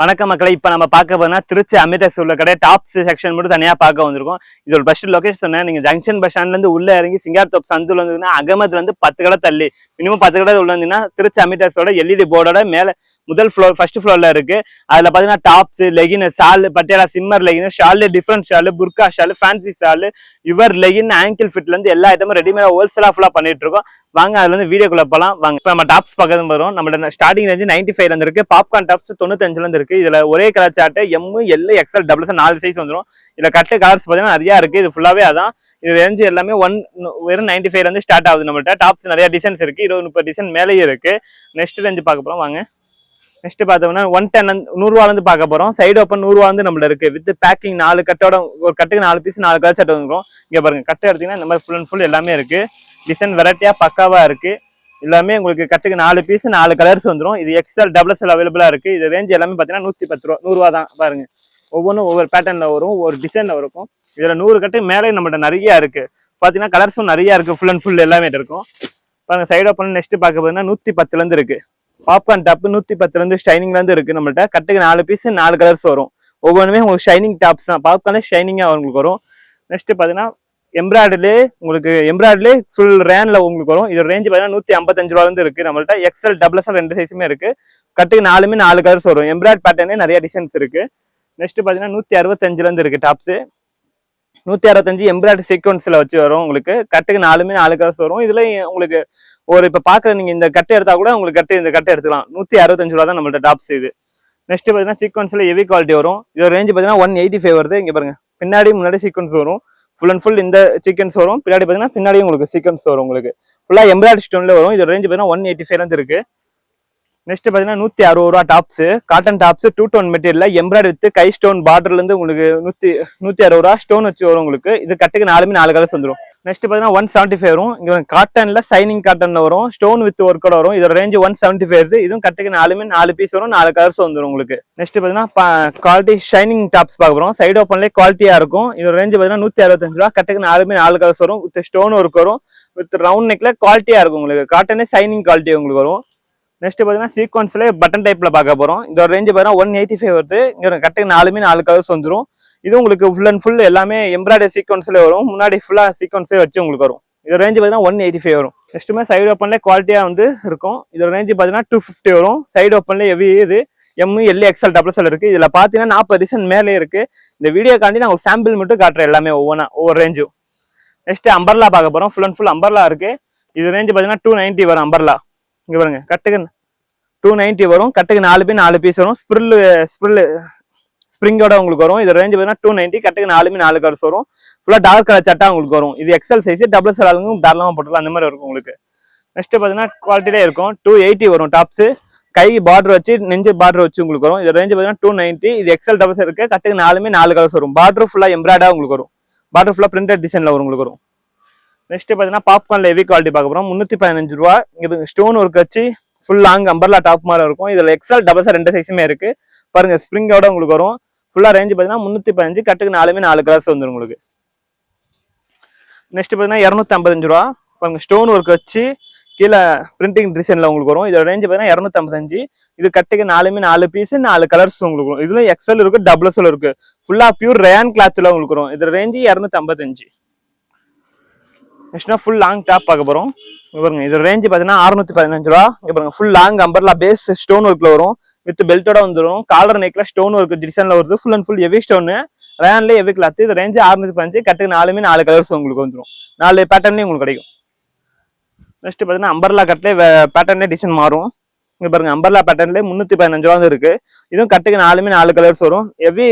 வணக்க மக்களை இப்போ நம்ம பார்க்க போனா திருச்சி அமிர்தஸ் உள்ள கடை டாப் செக்ஷன் மட்டும் தனியாக பார்க்க வந்திருக்கோம். இதோட பஸ் லொகேஷன் சொன்னேன். நீங்கள் ஜங்ஷன் பஸ் ஸ்டாண்ட்லேருந்து உள்ளே இறங்கி சிங்கார் தோப் சந்துல இருந்ததுன்னா அகமதுலேருந்து பத்து கடை தள்ளி. மினிமம் பத்து கடை உள்ள வந்தீங்கன்னா திருச்சி அமிர்தஸோட எல்இடி போர்டோட மேலே முதல் ஃப்ளோர் ஃபர்ஸ்ட் ஃப்ளோரில் இருக்கு. அதில் பார்த்தீங்கன்னா tops legging shawl Patiala shimmer legging shawl different shawl burqa shawl fancy shawl your legging ankle ஃபிட்லேருந்து எல்லா ஐட்டமும் ரெடிமேட் ஹோல்சேலாக ஃபுல்லாக பண்ணிட்டு இருக்கோம். வாங்க அதுல இருந்து வீடியோக்குள்ள போகலாம் வாங்க இப்போ நம்ம டாப்ஸ் பக்கத்துல வரும் நம்மளோட ஸ்டார்டிங் ரேஞ்சு நைன்டி ஃபைவ்ல இருந்து இருக்கு. பாப்கார்ன் டாப்ஸ் தொண்ணூத்தஞ்சுல இருந்து இருக்கு. இதுல ஒரே colour chart M L XL doubles நாலு சைஸ் வந்துடும் இதுல கட்டு கலர்ஸ் பார்த்தீங்கன்னா நிறைய இருக்கு. இது ஃபுல்லாவே அதான். இது ரேஞ்சு எல்லாமே ஒன் வெறும் நைன்டி ஃபைவ்ல இருந்து ஸ்டார்ட் ஆகுது நம்மள்ட்ட. டாப்ஸ் நிறைய டிசைன்ஸ் இருக்கு. இருபது முப்பது டிசைன் மேலேயே இருக்கு. நெக்ஸ்ட் ரேஞ்சு பார்க்க போறோம். வாங்க. நெக்ஸ்ட் பார்த்தோம்னா ஒன் டென் நூறுரூவாலேருந்து பார்க்க போகிறோம் சைடு ஓப்பன் நூறுரூவா வந்து நம்மள இருக்கு. வித் பேக்கிங் நாலு கட்டோட ஒரு கட்டுக்கு நாலு பீஸ் நாலு கலர் சட்டை வந்துடும் இங்கே பாருங்க கட்டை எடுத்தீங்கன்னா இந்த மாதிரி ஃபுல் அண்ட் ஃபுல் எல்லாமே இருக்கு. டிசைன் வெரைட்டியாக பக்காவாக இருக்கு. எல்லாமே உங்களுக்கு கட்டுக்கு நாலு பீஸ் நாலு கலர்ஸ் வந்துடும் இது எக்ஸ்எல் டபுள் எக்ஸ்எல் அவைலபிளாக இருக்கு. இது ரேஞ்ச் எல்லாமே பார்த்தீங்கன்னா நூற்றி பத்து ரூபா நூறுரூவா தான் பாருங்க. ஒவ்வொன்றும் ஒவ்வொரு பேட்டர்னில் வரும் ஒரு டிசைனில் இருக்கும் இதில் நூறு கட்டு மேலே நம்மகிட்ட நிறையா இருக்கு. பார்த்தீங்கன்னா கலர்ஸும் நிறையா இருக்கு. ஃபுல் அண்ட் ஃபுல் எல்லாமே இருக்கும் பாருங்க சைடு ஓப்பன் நெக்ஸ்ட் பார்க்க போதுன்னா நூற்றி பத்துலேருந்து இருக்குது இருக்கு. பாப்கார்ன் டாப் நூத்தி பத்துல இருந்து ஷைனிங்ல இருந்து இருக்கு நம்மள்ட்ட. கட்டுக்கு நாலு பீஸ் நாலு கலர்ஸ் வரும். ஒவ்வொன்றுமே உங்களுக்கு ஷைனிங் டாப்ஸ் தான். பாப்கார்னே ஷைனிங்கா உங்களுக்கு வரும். நெக்ஸ்ட் பாத்தீங்கன்னா எம்ப்ராய்டரி உங்களுக்கு எம்ப்ராய்டரி ஃபுல் ரேன்ல உங்களுக்கு வரும். இது ரேஞ்ச் பார்த்தீங்கன்னா நூத்தி ஐம்பத்தஞ்சு ரூபாலேருந்து இருக்கு. நம்மள்ட்ட எக்ஸ்எல் டபுள் எஸ்எல் ரெண்டு சைஸுமே இருக்கு. கட்டுக்கு நாலுமே நாலு கலர்ஸ் வரும். எம்ப்ராய்ட் பேட்டர்னே நிறைய டிசைன்ஸ் இருக்கு. நெக்ஸ்ட் பாத்தீங்கன்னா நூத்தி அறுபத்தஞ்சுல இருந்து இருக்கு டாப்ஸ் நூத்தி அறுபத்தஞ்சு எம்ப்ராய்டரி சீக்வன்ஸ்ல வச்சு வரும் உங்களுக்கு. கட்டுக்கு நாலுமே நாலு கலர்ஸ் வரும். இதுல உங்களுக்கு ஒரு இப்போ பார்க்குற நீங்கள் இந்த கட்டை எடுத்தால் கூட உங்களுக்கு கட்டு இந்த கட்டை எடுத்துக்கலாம். நூற்றி அறுபத்தஞ்சு ரூபா தான் நம்மள்ட்ட டாப்ஸ் இது. நெக்ஸ்ட் பார்த்தீங்கன்னா சீக்வன்ஸில் ஹெவி குவாலிட்டி வரும். இதோட ரேஞ்ச் பார்த்தீங்கன்னா ஒன் எயிட்டி ஃபைவ் வருது. இங்கே பாருங்க. பின்னாடி முன்னாடி சீக்வன்ஸ் வரும். ஃபுல் அண்ட் ஃபுல் இந்த சீக்வன்ஸ் வரும். பின்னாடி பார்த்தீங்கன்னா பின்னாடி உங்களுக்கு சீக்வன்ஸ் வரும் உங்களுக்கு. ஃபுல்லாக எம்ப்ராய்டரி ஸ்டோனில் வரும். இதோட ரேஞ்ச் பார்த்தீங்கன்னா ஒன் எயிட்டி ஃபைவ் இருக்குது நெக்ஸ்ட் பார்த்தீங்கன்னா நூற்றி அறுபது ரூபா tops cotton tops two tone material embroidery with guy stone பார்டர்லேருந்து உங்களுக்கு நூற்றி நூற்றி அறுபது ரூபா ஸ்டோன் வச்சு வரும் உங்களுக்கு. இது கட்டுக்கு நாலுமே நாலு கலர்ஸ் வந்துடும் நெக்ஸ்ட் பார்த்தீங்கன்னா ஒன் செவன்ட்டி ஃபைவ் வரும். இங்கே காட்டனில் சைனிங் காட்டனில் வரும். ஸ்டோன் வித் ஒர்க்கோட வரும். இதோட ரேஞ்ச் ஒன் செவன்ட்டி ஃபைவ் இதுவும் கட்டுக்கு நாலுமே நாலு பீஸ் வரும். நாலு கலர்ஸ் வந்துடும் உங்களுக்கு. நெக்ஸ்ட் பார்த்தீங்கன்னா குவாலிட்டி ஷைனிங் டாப்ஸ் பார்க்க போறோம். சைடு ஓப்பன்லேயே குவாலிட்டியாக இருக்கும். இதோட ரேஞ்ச் பார்த்தீங்கன்னா நூற்றி அறுபத்தஞ்சு ரூபா. கட்டுக்கு நாலுமே நாலு கலர்ஸ் வரும். வித் ஸ்டோன் ஒர்க் வரும். வித் ரவுண்ட் நெக்கில் குவாலிட்டியாக இருக்கும் உங்களுக்கு. காட்டனே சைனிங் குவாலிட்டி உங்களுக்கு வரும். நெக்ஸ்ட் பார்த்தீங்கன்னா சீக்வன்ஸ்ல பட்டன் டைப்பில் பார்க்க போகிறோம் இதோட ரேஞ்ச் பார்த்தீங்கன்னா ஒன் எயிட்டி ஃபைவ் வருது. இங்கே கட்டுக்கு நாலுமே நாலு கலர்ஸ் வந்துடும் இது உங்களுக்கு ஃபுல் அண்ட் ஃபுல் எல்லாமே எம்ப்ராய்டரி சீக்வன்ஸ்ல வரும். முன்னாடி ஃபுல்லா சீக்வன்ஸே வச்சு உங்களுக்கு வரும். இதோட ரேஞ்ச் பார்த்தீங்கன்னா ஒன் எயிட்டி ஃபைவ் வரும் நெக்ஸ்ட்டுமே சைடு ஓப்பன்ல குவாலிட்டியாக வந்து இருக்கும். இதோட ரேஞ்ச் பார்த்தீங்கன்னா டூ ஃபிஃப்டி வரும். சைடு ஓப்பன்ல ஹெவி இது. M L XL double XL இருக்கு. இதில் பார்த்தீங்கன்னா நாற்பது டிசைன் மேலே இருக்கு. இந்த வீடியோ காண்டி நான் ஒரு சாம்பிள் மட்டும் காட்டுறேன் எல்லாமே ஒவ்வொன்றா ஒவ்வொரு ரேஞ்சும் நெக்ஸ்ட் அம்பர்லா பார்க்க போகிறோம் ஃபுல் அண்ட் ஃபுல் அம்பர்லா இருக்கு. இது ரேஞ்ச் பார்த்தீங்கன்னா டூ நைன்ட்டி வரும் அம்பர்லா இங்கே பாருங்க கட்டுக்கு டூ நைன்ட்டி வரும். கட்டுக்கு நாலு பீஸ் நாலு பீஸ் வரும். ஸ்ப்ரில் ஸ்ப்ரில் ஸ்ப்ரிங்கோட உங்களுக்கு வரும். இது ரேஞ்ச் பார்த்தீங்கன்னா டூ நைன்ட்டி கட்டுக்கு நாலுமே நாலு கலர்ஸ் வரும். ஃபுல்லாக டார்க் கலர் சட்டா உங்களுக்கு வரும். இது எக்ஸல் சைஸ் டபுள் சலாலும் தாராளமாக போட்டுக்கலாம். அந்த மாதிரி இருக்கும் உங்களுக்கு. நெக்ஸ்ட் பார்த்தீங்கன்னா குவாலிட்டியிலே இருக்கும். டூ எயிட்டி வரும் டாப்ஸ் கை பார்டர் வச்சு நெஞ்சு பார்டர் வச்சு உங்களுக்கு வரும். இது ரேஞ்ச் பார்த்தீங்கன்னா டூ நைன்ட்டி இது எக்ஸல் டபுள்ஸ் இருக்கு. கட்டுக்கு நாலுமே நாலு கலர்ஸ் வரும். பார்டர் ஃபுல்லாக எம்ப்ராய்டாக உங்களுக்கு வரும். பார்டர் ஃபுல்லாக பிரிண்டட் டிசைனில் வரும் உங்களுக்கு வரும். நெக்ஸ்ட் பார்த்தீங்கன்னா பாப்கார்னில் ஹெவி குவாலிட்டி பார்க்க போகிறோம் முந்நூற்றி பதினஞ்சு ரூபா. இங்கே ஸ்டோன் ஒர்க் வச்சு ஃபுல் லாங் அம்பர்லா டாப் மாதிரி இருக்கும். இதில் எக்ஸல் டபுள்ஸாக ரெண்டு சைஸுமே இருக்குது பாருங்கள் ஸ்ப்ரிங்கோட உங்களுக்கு வரும். ஃபுல்லா ரேஞ்சு பார்த்தீங்கன்னா முந்நூற்றி பதினஞ்சு கட்டுக்கு நாலுமே நாலு கலர்ஸ் வந்துடும் உங்களுக்கு. நெக்ஸ்ட் பார்த்தீங்கன்னா இரநூத்தி ஐம்பத்தஞ்சு ரூபா. பாருங்க ஸ்டோன் ஒர்க் வச்சு கீழே பிரிண்டிங் டிசைனில் உங்களுக்கு வரும். இதோட ரேஞ்சு பார்த்தீங்கன்னா இரநூத்தம்பத்தஞ்சு. இது கட்டுக்கு நாலுமே நாலு பீஸ் நாலு கலர்ஸ் உங்களுக்கு வரும். இதுல எக்ஸல் இருக்கு டபுள் எக்ஸல் இருக்கு. ஃபுல்லா பியூர் ரேன் கிளாத்தில் உங்களுக்கு வரும். இதோட ரேஞ்சு இரநூத்தம்பத்தஞ்சு. நெக்ஸ்ட்னா ஃபுல் லாங் டாப் பார்க்க போகிறோம் பாருங்க இது ரேஞ்சு பாத்தீங்கன்னா அறுநூத்தி பதினஞ்சு ரூபா. பாருங்க full long umbrella base stone ஒர்க்ல வரும். வித் பெல்ட்டோட வந்துடும் காலர் நெக்ல ஸ்டோன் ஒர்க் டிசைன்ல வருது. ஃபுல் அண்ட் ஃபுல் எவி ஸ்டோன் ரேன்ல எவி கிளாத் இது ரேஞ்சு அறுநூத்தி பதினஞ்சு கட்டுக்கு நாலுமே நாலு கலர்ஸ் உங்களுக்கு வந்துடும் நாலு பேட்டர்ன்லேயும் உங்களுக்கு கிடைக்கும். நெக்ஸ்ட் பார்த்தீங்கன்னா அம்பர்லா கட்டிலே பேட்டர்னே டிசைன் மாறும். இங்கே பாருங்க அம்பர்லா பேட்டர்ன்ல முந்நூற்றி பதினஞ்சு ரூபா இருக்கு. இதுவும் கட்டுக்கு நாலுமே நாலு கலர்ஸ் வரும். எவ்வி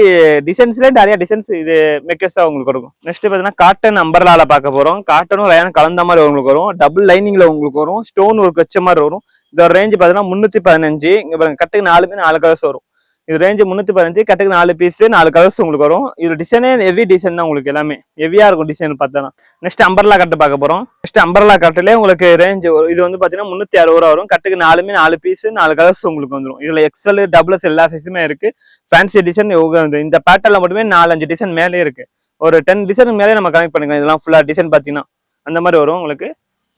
டிசைன்ஸ்ல நிறைய டிசைன்ஸ் இது மெக்கஸா உங்களுக்கு இருக்கும் நெக்ஸ்ட் பாத்தீங்கன்னா காட்டன் அம்பர்லால பார்க்க போறோம். காட்டனும் ரயான் கலந்த மாதிரி உங்களுக்கு வரும். டபுள் லைனிங்ல உங்களுக்கு வரும். ஸ்டோன் ஒர்க் வச்ச மாதிரி வரும். இதோட ரேஞ்சு பார்த்தீங்கன்னா முந்நூற்றி பதினஞ்சு. இங்கே பாருங்க கட்டுக்கு நாலுமே நாலு கலர்ஸ் வரும். இது ரேஞ்சு முந்நூற்றி பதினஞ்சு கட்டுக்கு நாலு பீஸ் நாலு கலர்ஸ் உங்களுக்கு வரும். இது டிசைனே ஹெவி டிசைன் தான் உங்களுக்கு எல்லாமே. ஹெவியாக இருக்கும் டிசைன் பார்த்தோன்னா. நெக்ஸ்ட் அம்பர்லா கட்டு பார்க்க போகிறோம் நெக்ஸ்ட் அம்பர்லா கட்டுலேயே உங்களுக்கு ரேஞ்ச் இது வந்து பார்த்தீங்கன்னா முந்நூற்றி அறுபது ரூபா வரும். கட்டுக்கு நாலுமே நாலு பீஸ் நாலு கலர்ஸ் உங்களுக்கு வந்துடும் இதில் எக்ஸல் டபுள்ஸ் எல்லா சைஸுமே இருக்குது ஃபேன்சி டிசைன் இந்த பேட்டர்ல மட்டுமே நாலஞ்சு டிசைன் மேலே இருக்குது ஒரு டென் டிசைன் மேலே நம்ம கனெக்ட் பண்ணிக்கலாம். இதெல்லாம் ஃபுல்லாக டிசைன் பார்த்தீங்கன்னா அந்த மாதிரி வரும் உங்களுக்கு.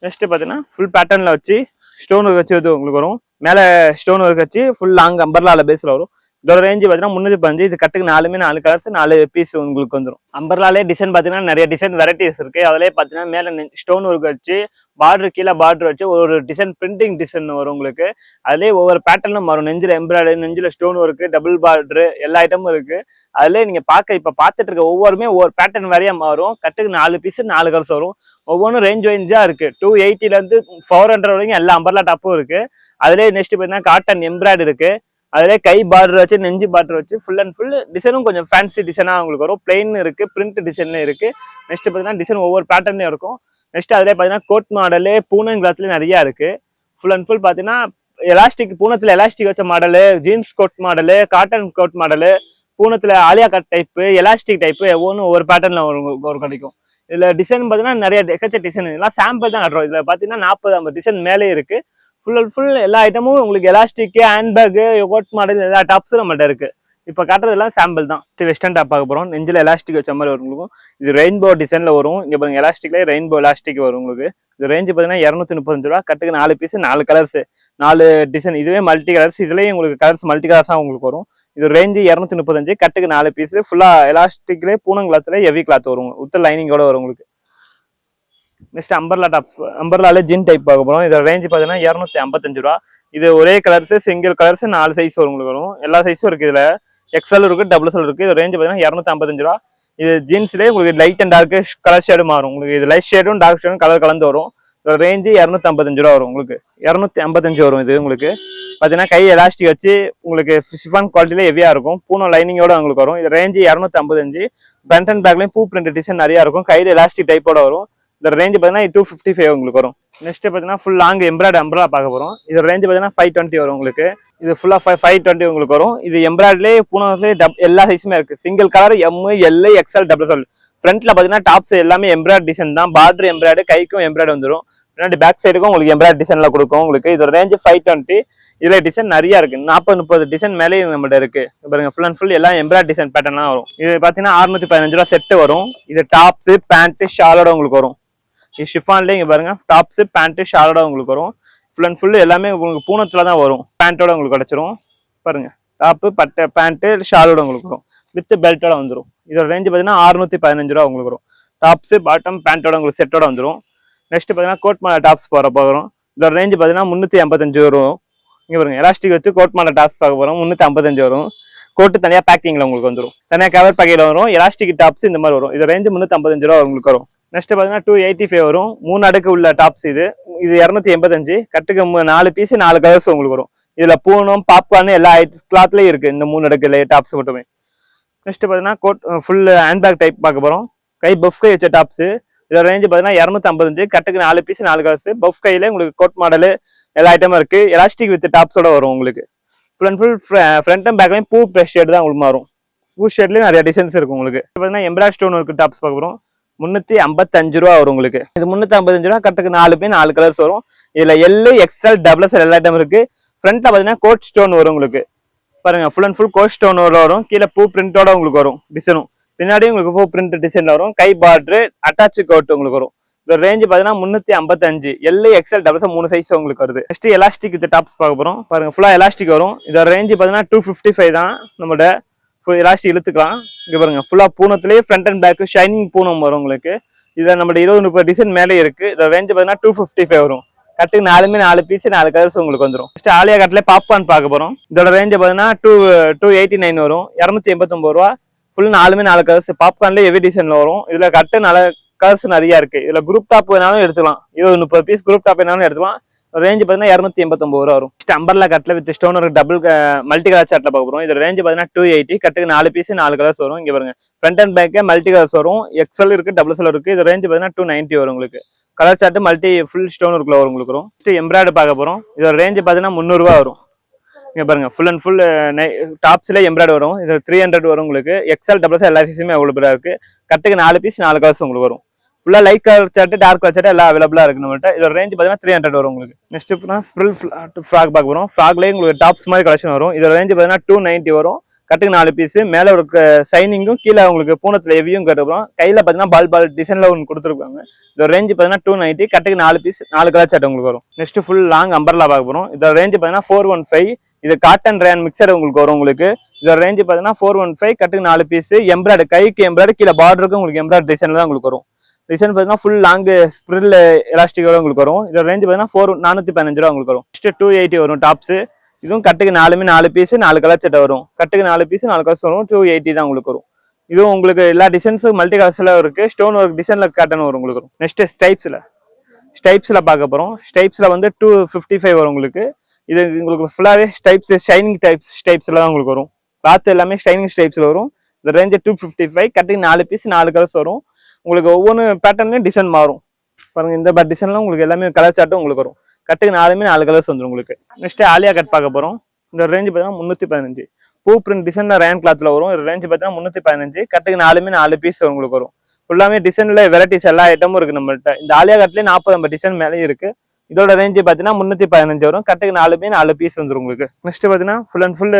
நெக்ஸ்ட் பார்த்தீங்கன்னா ஃபுல் பேட்டர்னில் வச்சு ஸ்டோன் ஒர்க் வச்சு உங்களுக்கு வரும். மேல ஸ்டோன் ஒர்க் வச்சு ஃபுல் லாங் அம்பர்லால பேஸில் வரும். இதோட ரேஞ்சு பார்த்தீங்கன்னா முந்நூற்றி பதினஞ்சு இது கட்டுக்கு நாலுமே நாலு கலர்ஸ் நாலு பீஸ் உங்களுக்கு வந்துடும் அம்பர்லாலே டிசைன் பார்த்தீங்கன்னா நிறைய டிசைன் வெரைட்டிஸ் இருக்கு. அதிலே பார்த்தீங்கன்னா மேலே ஸ்டோன் ஒர்க் வச்சு பார்டர் கீழே பார்டர் வச்சு ஒரு டிசைன் பிரிண்டிங் டிசைன் வரும் உங்களுக்கு. அதுலேயே ஒவ்வொரு பேட்டர்னும் வரும். நெஞ்சில் எம்ப்ராய்டரி நெஞ்சில் ஸ்டோன் ஒர்க்கு டபுள் பார்டரு எல்லா ஐட்டமும் இருக்கு. அதுலேயே நீங்க பார்க்க இப்போ பார்த்துட்டு இருக்க ஒவ்வொருமே ஒவ்வொரு பேட்டர்ன் வரையா மாறும். கட்டுக்கு நாலு பீஸ் நாலு கலர்ஸ் வரும். ஒவ்வொன்றும் ரேஞ்ச் ரேஞ்சா இருக்கு. டூ இருந்து ஃபோர் ஹண்ட்ரட் வரைக்கும் எல்லா அம்பர்லா டாப்பும் இருக்கு. அதுலேயே நெக்ஸ்ட் பார்த்தீங்கன்னா காட்டன் எம்ப்ராய்டரி இருக்கு. அதிலே கை பார்டர் வச்சு நெஞ்சு பார்டர் வச்சு ஃபுல் அண்ட் ஃபுல் டிசைனும் கொஞ்சம் ஃபேன்சி டிசைனாக உங்களுக்கு வரும். பிளெயின் இருக்குது பிரிண்ட் டிசைன்லேயும் இருக்குது நெக்ஸ்ட் பார்த்தீங்கன்னா டிசைன் ஒவ்வொரு பேட்டர்லேயும் இருக்கும். நெக்ஸ்ட் அதிலே பார்த்தீங்கன்னா கோட் மாடலு பூனம் கிளாத்லேயே நிறையா இருக்குது ஃபுல் அண்ட் ஃபுல் பார்த்தீங்கன்னா எலாஸ்டிக் பூனத்தில் எலாஸ்டிக் வச்ச model jeans coat model cotton coat model பூனத்தில் Alia cut type elastic type ஒவ்வொன்றும் ஒவ்வொரு பேட்டர்னில் ஒரு ஒரு கிடைக்கும். இதில் டிசைன் பார்த்தீங்கன்னா நிறைய எக்கச்ச டிசைன் இதெல்லாம் சாம்பிள் தான் கட்டுறோம். இதில் பார்த்தீங்கன்னா நாற்பது ஐம்பது டிசைன் மேலே இருக்குது ஃபுல் அண்ட் ஃபுல் எல்லா ஐட்டமும் உங்களுக்கு எலாஸ்டிக்கு ஹேண்ட்பேக்கு கோட் மாடல் எல்லா டாப்ஸும் நம்மகிட்ட இருக்குது இப்போ காட்டுறதெல்லாம் சாம்பிள் தான். வெஸ்டர்ன் டாப் பார்க்க போகிறோம் நெஞ்சில் எலாஸ்டிக் வச்ச மாதிரி வரும் உங்களுக்கு இது ரெயின்போ டிசைனில் வரும். இங்கே பாருங்க எலாஸ்டிக்லேயே ரெயின்போ எலாஸ்டிக் வரும் உங்களுக்கு. இது ரேஞ்சு பார்த்தீங்கன்னா இரநூத்தி முப்பத்தஞ்சு ரூபா. கட்டுக்கு நாலு பீஸ் நாலு கலர்ஸ் நாலு டிசைன் இதுவே மல்டி கலர்ஸ் இதுலேயே உங்களுக்கு கலர்ஸ் மல்டி கலர்ஸாக உங்களுக்கு வரும். இது ரேஞ்சு இரநூத்தி முப்பத்தஞ்சு கட்டுக்கு நாலு பீஸ் ஃபுல்லாக எலாஸ்டிக்லேயே பூனம் கிளாத்தில் ஹெவி கிளாத் வரும். உத்தர் லைனிங்கோட வரும் உங்களுக்கு. நெக்ஸ்ட் அம்பர்லா டாப்ஸ் அம்பர்லால ஜின் டைப் பார்க்க போகிறோம் இதோட ரேஞ்சு பார்த்தீங்கன்னா இரநூத்தி ஐம்பத்தஞ்சு ரூபா. இது ஒரே கலர்ஸ் சிங்கிள் கலர்ஸ் நாலு சைஸ் வரும் உங்களுக்கு வரும். எல்லா சைஸும் இருக்குது இதில். எக்ஸ்எல் இருக்குது டபுள் எக்ஸல் இருக்குது இது ரேஞ்ச் பார்த்தீங்கன்னா இரநூத்தி ஐம்பத்தஞ்சு ரூபா. இது ஜீன்ஸ்லேயே உங்களுக்கு light and dark colour shade மாறும். உங்களுக்கு இது லைட் ஷேடும் டார்க் ஷேடும் கலர் கலந்து வரும். இதோட ரேஞ்சு இரநூத்தி ஐம்பத்தஞ்சு ரூபா வரும் உங்களுக்கு. இரநூத்தி ஐம்பத்தஞ்சு வரும் இது உங்களுக்கு. பார்த்தீங்கன்னா கை எலாஸ்டிக் வச்சு உங்களுக்கு சிஃபான் குவாலிட்டியில் ஹெவியாக இருக்கும். பூனை லைனிங்கோட உங்களுக்கு வரும். இது ரேஞ்சு இரநூத்தி ஐம்பத்தஞ்சு ஃப்ரண்ட் அண்ட் பேக்லேயும் பூ பிரிண்ட் டிசைன் நிறையா இருக்கும். கையில் எலாஸ்டிக் டைப்போட வரும். இந்த ரேஞ்ச் பார்த்தீங்கன்னா டூ ஃபிஃப்டி ஃபைவ் உங்களுக்கு வரும். நெக்ஸ்ட் பார்த்தீங்கன்னா ஃபுல் லாங் எம்ப்ராய்டு அம்பரா பார்க்க போகிறோம் இது ரேஞ்ச் பார்த்தீங்கன்னா ஃபைவ் டுவெண்ட்டி வரும் உங்களுக்கு. இது ஃபுல்லாக ஃபைவ் ஃபைவ் டுவெண்ட்டி உங்களுக்கு வரும். இது எம்ப்ராய்டரிலே பூனத்துலேயே டப் எல்லா சைஸுமே இருக்குது single colour M L XL double L ஃப்ரண்ட்டில் பார்த்தீங்கன்னா டாப்ஸ் எல்லாமே எம்ப்ராய்டு டிசைன் தான். பார்டர் எம்ப்ராய்டு கைக்கும் எம்ப்ராய்டு வந்துடும் பின்னாடி பேக் சைடுக்கும் உங்களுக்கு எம்ப்ராய்டு டிசைனில் கொடுக்கும் உங்களுக்கு. இதோட ரேஞ்ச் ஃபைவ் டுவெண்ட்டி இதில் டிசைன் நிறையா இருக்குது நாற்பது முப்பது டிசைன் மேலே நம்மகிட்ட இருக்குது பாருங்க ஃபுல் அண்ட் ஃபுல் எல்லாம் எம்ப்ராய்டு டிசைன் பேட்டர்லாம் வரும். இது பார்த்தீங்கன்னா அறுநூத்தி பதினஞ்சு ரூபா செட்டு வரும். இது டாப்ஸு பேண்ட்டு ஷாலோட உங்களுக்கு வரும். ஷிஃபான்லேயே இங்க பாருங்க. டாப்ஸ் பேண்ட் ஷாலோட உங்களுக்கு வரும். ஃபுல் அண்ட் ஃபுல் எல்லாமே உங்களுக்கு பூனத்தில் தான் வரும். பேண்ட்டோட உங்களுக்கு கிடைச்சிரும். பாருங்க. டாப்பு பட்டை பேண்ட்டு ஷாலோட உங்களுக்கு வரும். வித் பெல்ட்டோட வந்துடும் இதோட ரேஞ்ச் பார்த்தீங்கன்னா அறுநூத்தி பதினஞ்சு ரூபா உங்களுக்கு வரும். டாப்ஸ் பாட்டம் பேண்ட்டோட உங்களுக்கு செட்டோட வந்துடும் நெக்ஸ்ட் பார்த்தீங்கன்னா கோட் மாலை டாப்ஸ் போகிற போகிறோம் இதோட ரேஞ்ச் பார்த்தீங்கன்னா முந்நூற்றி ஐம்பத்தஞ்சு வரும். இங்கே பாருங்க. எலாஸ்டிக் வச்சு கோட் மாலை டாப்ஸ் பார்க்க போகிறோம் முந்நூற்றி ஐம்பத்தஞ்சு வரும். கோட்டு தனியாக பேக்கிங்கில் உங்களுக்கு வந்துடும் தனியாக கவர் பேக்கெட்டில் வரும். எலாஸ்டிக் டாப்ஸ் இந்த மாதிரி வரும். இது ரேஞ்சு முந்நூற்றி ஐம்பத்தஞ்சு ரூபா உங்களுக்கு வரும். நெக்ஸ்ட் பார்த்தீங்கன்னா டூ எயிட்டி ஃபைவ் வரும். மூணு அடுக்கு உள்ள டாப்ஸ் இது. இது இரநூத்தி எண்பத்தஞ்சு. கட்டுக்கு நாலு பீஸ் நாலு கலர்ஸ் உங்களுக்கு வரும். இதில் பூனும் பாப்கார்னு எல்லா கிளாத்லேயும் இருக்குது இந்த மூணு அடுக்குல டாப்ஸ் மட்டுமே. நெக்ஸ்ட் பார்த்தீங்கன்னா கோட் ஃபுல் ஹேண்ட்பேக் டைப் பார்க்க போகிறோம் கை பஃப் கை வச்ச டாப்ஸு இதோட ரேஞ்ச் பார்த்தீங்கன்னா இரநூத்தம்பத்தஞ்சு கட்டுக்கு நாலு பீஸ் நாலு கலர்ஸ் பஃப் கையில் உங்களுக்கு கோட் மாடலு எல்லா ஐட்டமும் இருக்குது எலாஸ்டிக் வித் டாப்ஸோட வரும் உங்களுக்கு. Full and full front and பேக்லையும் பூ ப்ரெஷ் ஷேட் தான் உங்களுக்கு மாறும். பூ ஷேட்லேயும் நிறைய டிசைன்ஸ் இருக்கும் உங்களுக்கு. பார்த்தீங்கன்னா எம்ப்ராய்ட் ஸ்டோன் இருக்குது டாப்ஸ் பார்க்க போகிறோம் முந்நூற்றி ஐம்பத்தஞ்சு ரூபா வரும் உங்களுக்கு. இது முந்நூற்றி ஐம்பத்தஞ்சு ரூபா கட்டுக்கு நாலு பேர் நாலு கலர்ஸ் வரும். இதில் எல்லு எக்ஸ்எல் டபுள் எக்ஸ்எல் எல்லா ஐட்டம் இருக்குது ஃப்ரண்ட்டில் பார்த்தீங்கன்னா கோட் ஸ்டோன் வரும் உங்களுக்கு. பாருங்கள் full and full coat stone வரும். கீழே பூ பிரிண்டோட உங்களுக்கு வரும் டிசைனும் பின்னாடி உங்களுக்கு பூ பிரிண்ட் டிசைன் வரும். கை பார்ட்ரு அட்டாச் கோட் உங்களுக்கு வரும். இந்த ரேஞ்ச் பார்த்தீங்கன்னா முந்நூற்றி ஐம்பத்தஞ்சு. எல்லு எக்ஸ்எல் டபுள் மூணு சைஸ் உங்களுக்கு வருது. நெக்ஸ்ட் எலாஸ்டிக் வித் டாப்ஸ் பார்க்க போகிறோம் பாருங்கள் ஃபுல்லாக எலாஸ்டிக் வரும். இதோட ரேஞ்ச் பார்த்தீங்கன்னா டூ ஃபிஃப்டி ஃபைவ் தான். நம்மளோட எலாஸ்டிக் இழுத்துக்கலாம். இங்கே பாருங்க ஃபுல்லாக பூனத்துலேயே front and back shining Poonam வரும் உங்களுக்கு. இதில் நம்மளோட இருபது முப்பது டிசைன் மேலே இருக்குது இதை ரேஞ்சு பார்த்தீங்கன்னா டூ ஃபிஃப்டி ஃபைவ் வரும். கட்டுக்கு நாலுமே நாலு பீஸ் நாலு கலர்ஸ் உங்களுக்கு வந்துடும் ஃபஸ்ட்டு ஆலியா கட்டில் பாப்கார்ன் பார்க்க போகிறோம் இதோட ரேஞ்சு பார்த்தீங்கன்னா டூ டூ எயிட்டி நைன் வரும். இரநூத்தி எண்பத்தொம்பது ரூபா. ஃபுல் நாலுமே நாலு கலர்ஸ் பாப்கார்ன்லேயே ஹெவி டிசைனில் வரும். இதில் கட்டு நல்ல கலர்ஸ் நிறையா இருக்குது இதில் குரூப் டாப் வேணாலும் எடுத்துக்கலாம். இருபது முப்பது பீஸ் குரூப் டாப் வேணாலும் எடுத்துக்கலாம். ரேஞ்ச் பார்த்தீங்கன்னா இரநூத்தி எண்பத்தொம்பது ரூபா வரும். அம்பர்லா கட்டில் வித் ஸ்டோன் ஒரு டபுள் மல்டி கலர் சாட்டில் பார்க்க போகிறோம் இது ரேஞ்ச் பார்த்தீங்கன்னா டூ எயிட்டி கட்டுக்கு நாலு பீஸ் நாலு கலர்ஸ் வரும். இங்கே பாருங்க. Front and back multi colours வரும். எக்ஸல் இருக்கு டபுள் எக்ஸல் இருக்கு. இது ரேஞ்ச் பார்த்தீங்கன்னா டூ நைன்ட்டி வரும் உங்களுக்கு. Colour chart multi full stone இருக்குள்ள வரும் உங்களுக்கு வரும். நெக்ஸ்ட் எம்ப்ராய்டு பார்க்க போகிறோம் இதோட ரேஞ்ச் பார்த்தீங்கன்னா முந்நூறுரூவா வரும். இங்கே பாருங்க. ஃபுல் அண்ட் ஃபுல் டாப்ஸ்ல எம்ப்ராய்டு வரும். இது த்ரீ ஹண்ட்ரட் வரும் உங்களுக்கு. எக்ஸல் டபுள் எல்லா சைஸுமே அவைலபிளா இருக்கு. கட்டுக்கு நாலு பீஸ் நாலு கலர்ஸ் உங்களுக்கு வரும். ஃபுல்லா light colour chart dark colour chart எல்லாம் அவைலபிளா இருக்கு நம்மள்ட்ட. இதோட ரேஞ்ச் பார்த்தீங்கன்னா த்ரீ ஹண்ட்ரட் வரும் உங்களுக்கு. நெக்ஸ்ட் ஸ்ப்ரில் ஃப்ராக் பார்க்க வரும் ஃப்ராக்லேயே உங்களுக்கு டாப்ஸ் மாதிரி கலெக்ஷன் வரும். இதோட ரேஞ்ச் பார்த்தீங்கன்னா டூ நைன்ட்டி வரும். கட்டுக்கு நாலு பீஸ் மேல ஒரு சைனிங்கும் கீழே உங்களுக்கு பூனத்துல ஹெவியும் கட்டுறோம் கையில பார்த்தீங்கன்னா பால் பால் டிசைன்ல ஒன்று கொடுத்துருக்காங்க இதோட ரேஞ்ச் பார்த்தீங்கன்னா டூ நைன்ட்டி கட்டுக்கு நாலு பீஸ் நாலு கலர் சார்ட் உங்களுக்கு வரும். நெக்ஸ்ட் ஃபுல் லாங் அம்பர்லா பார்க்க போறோம். இதோட ரேஞ்ச் பார்த்தீங்கன்னா ஃபோர் ஒன் ஃபைவ் இது காட்டன் ரேன் மிக்சர் உங்களுக்கு வரும் உங்களுக்கு. இதோட ரேஞ்சு பார்த்தீங்கன்னா ஃபோர் ஒன் ஃபைவ் கட்டுக்கு நாலு பீஸ் எம்ப்ராய்டு கைக்கு எம்ப்ராய்டு கீழே பார்டருக்கு உங்களுக்கு எம்ப்ராய்டு டிசைன்ல தான் உங்களுக்கு வரும். டிசைன் பார்த்தீங்கன்னா ஃபுல் லாங் ஸ்ப்ரில் எலாஸ்டிக்கோட உங்களுக்கு வரும். இதோட ரேஞ்ச் பார்த்தீங்கன்னா ஃபோர் நானூற்றி பதினஞ்சு ரூபா உங்களுக்கு வரும். நெக்ஸ்ட் டூ எயிட்டி வரும் டாப்ஸ் இதுவும் கட்டுக்கு நாலுமே நாலு பீஸ் நாலு கலர் செட்டை வரும். கட்டுக்கு நாலு பீஸ் நாலு கலர்ஸ் வரும். டூ எயிட்டி தான் உங்களுக்கு வரும். இதுவும் உங்களுக்கு எல்லா டிசைன்ஸும் மல்டி கலர்ஸில் இருக்குது ஸ்டோன் ஒர்க் டிசைனில் காட்டன் வரும் உங்களுக்கு வரும். நெக்ஸ்ட் ஸ்டைப்ஸில் ஸ்டைப்ஸில் பார்க்க போகிறோம் ஸ்டைப்ஸில் வந்து டூ ஃபிஃப்டி ஃபைவ் வரும் உங்களுக்கு. இது உங்களுக்கு ஃபுல்லாகவே ஸ்டைப்ஸ் ஷைனிங் டைப்ஸ் ஸ்டைப்ஸில் தான் உங்களுக்கு வரும். கிளாத் எல்லாமே ஷைனிங் ஸ்டைப்ஸில் வரும். இந்த ரேஞ்சு டூ ஃபிஃப்டி ஃபைவ் கட்டுக்கு நாலு பீஸ் நாலு கலர்ஸ் வரும். உங்களுக்கு ஒவ்வொன்று பேட்டர்ன்லயும் டிசைன் மாறும். பாருங்கள் இந்த டிசைன்லாம் உங்களுக்கு எல்லாமே கலர் சாட்டும் உங்களுக்கு வரும். கட்டுக்கு நாலுமே நாலு கலர்ஸ் வந்துடும் உங்களுக்கு. நெக்ஸ்ட்டு ஆலியா கட் பார்க்க போகிறோம் இந்த ரேஞ்சு பார்த்தீங்கன்னா முந்நூற்றி பதினஞ்சு. பூ பிரிண்ட் டிசைனில் ரேன் கிளாத்தில் வரும். ரேஞ்சு பார்த்தீங்கன்னா முந்நூற்றி பதினஞ்சு. கட்டுக்கு நாலுமே நாலு பீஸ் உங்களுக்கு வரும். ஃபுல்லாமே டிசைனில் வெரைட்டிஸ் எல்லா ஐட்டமும் இருக்குது நம்மள்ட்ட. இந்த ஆலியா கட்லேயே நாற்பது நம்ம டிசைன் மேலேயும் இருக்குது இதோட ரேஞ்சு பார்த்தீங்கன்னா முந்நூற்றி பதினஞ்சு வரும். கட்டுக்கு நாலுமே நாலு பீஸ் வந்துடும் உங்களுக்கு. நெக்ஸ்ட் பார்த்தீங்கன்னா full and full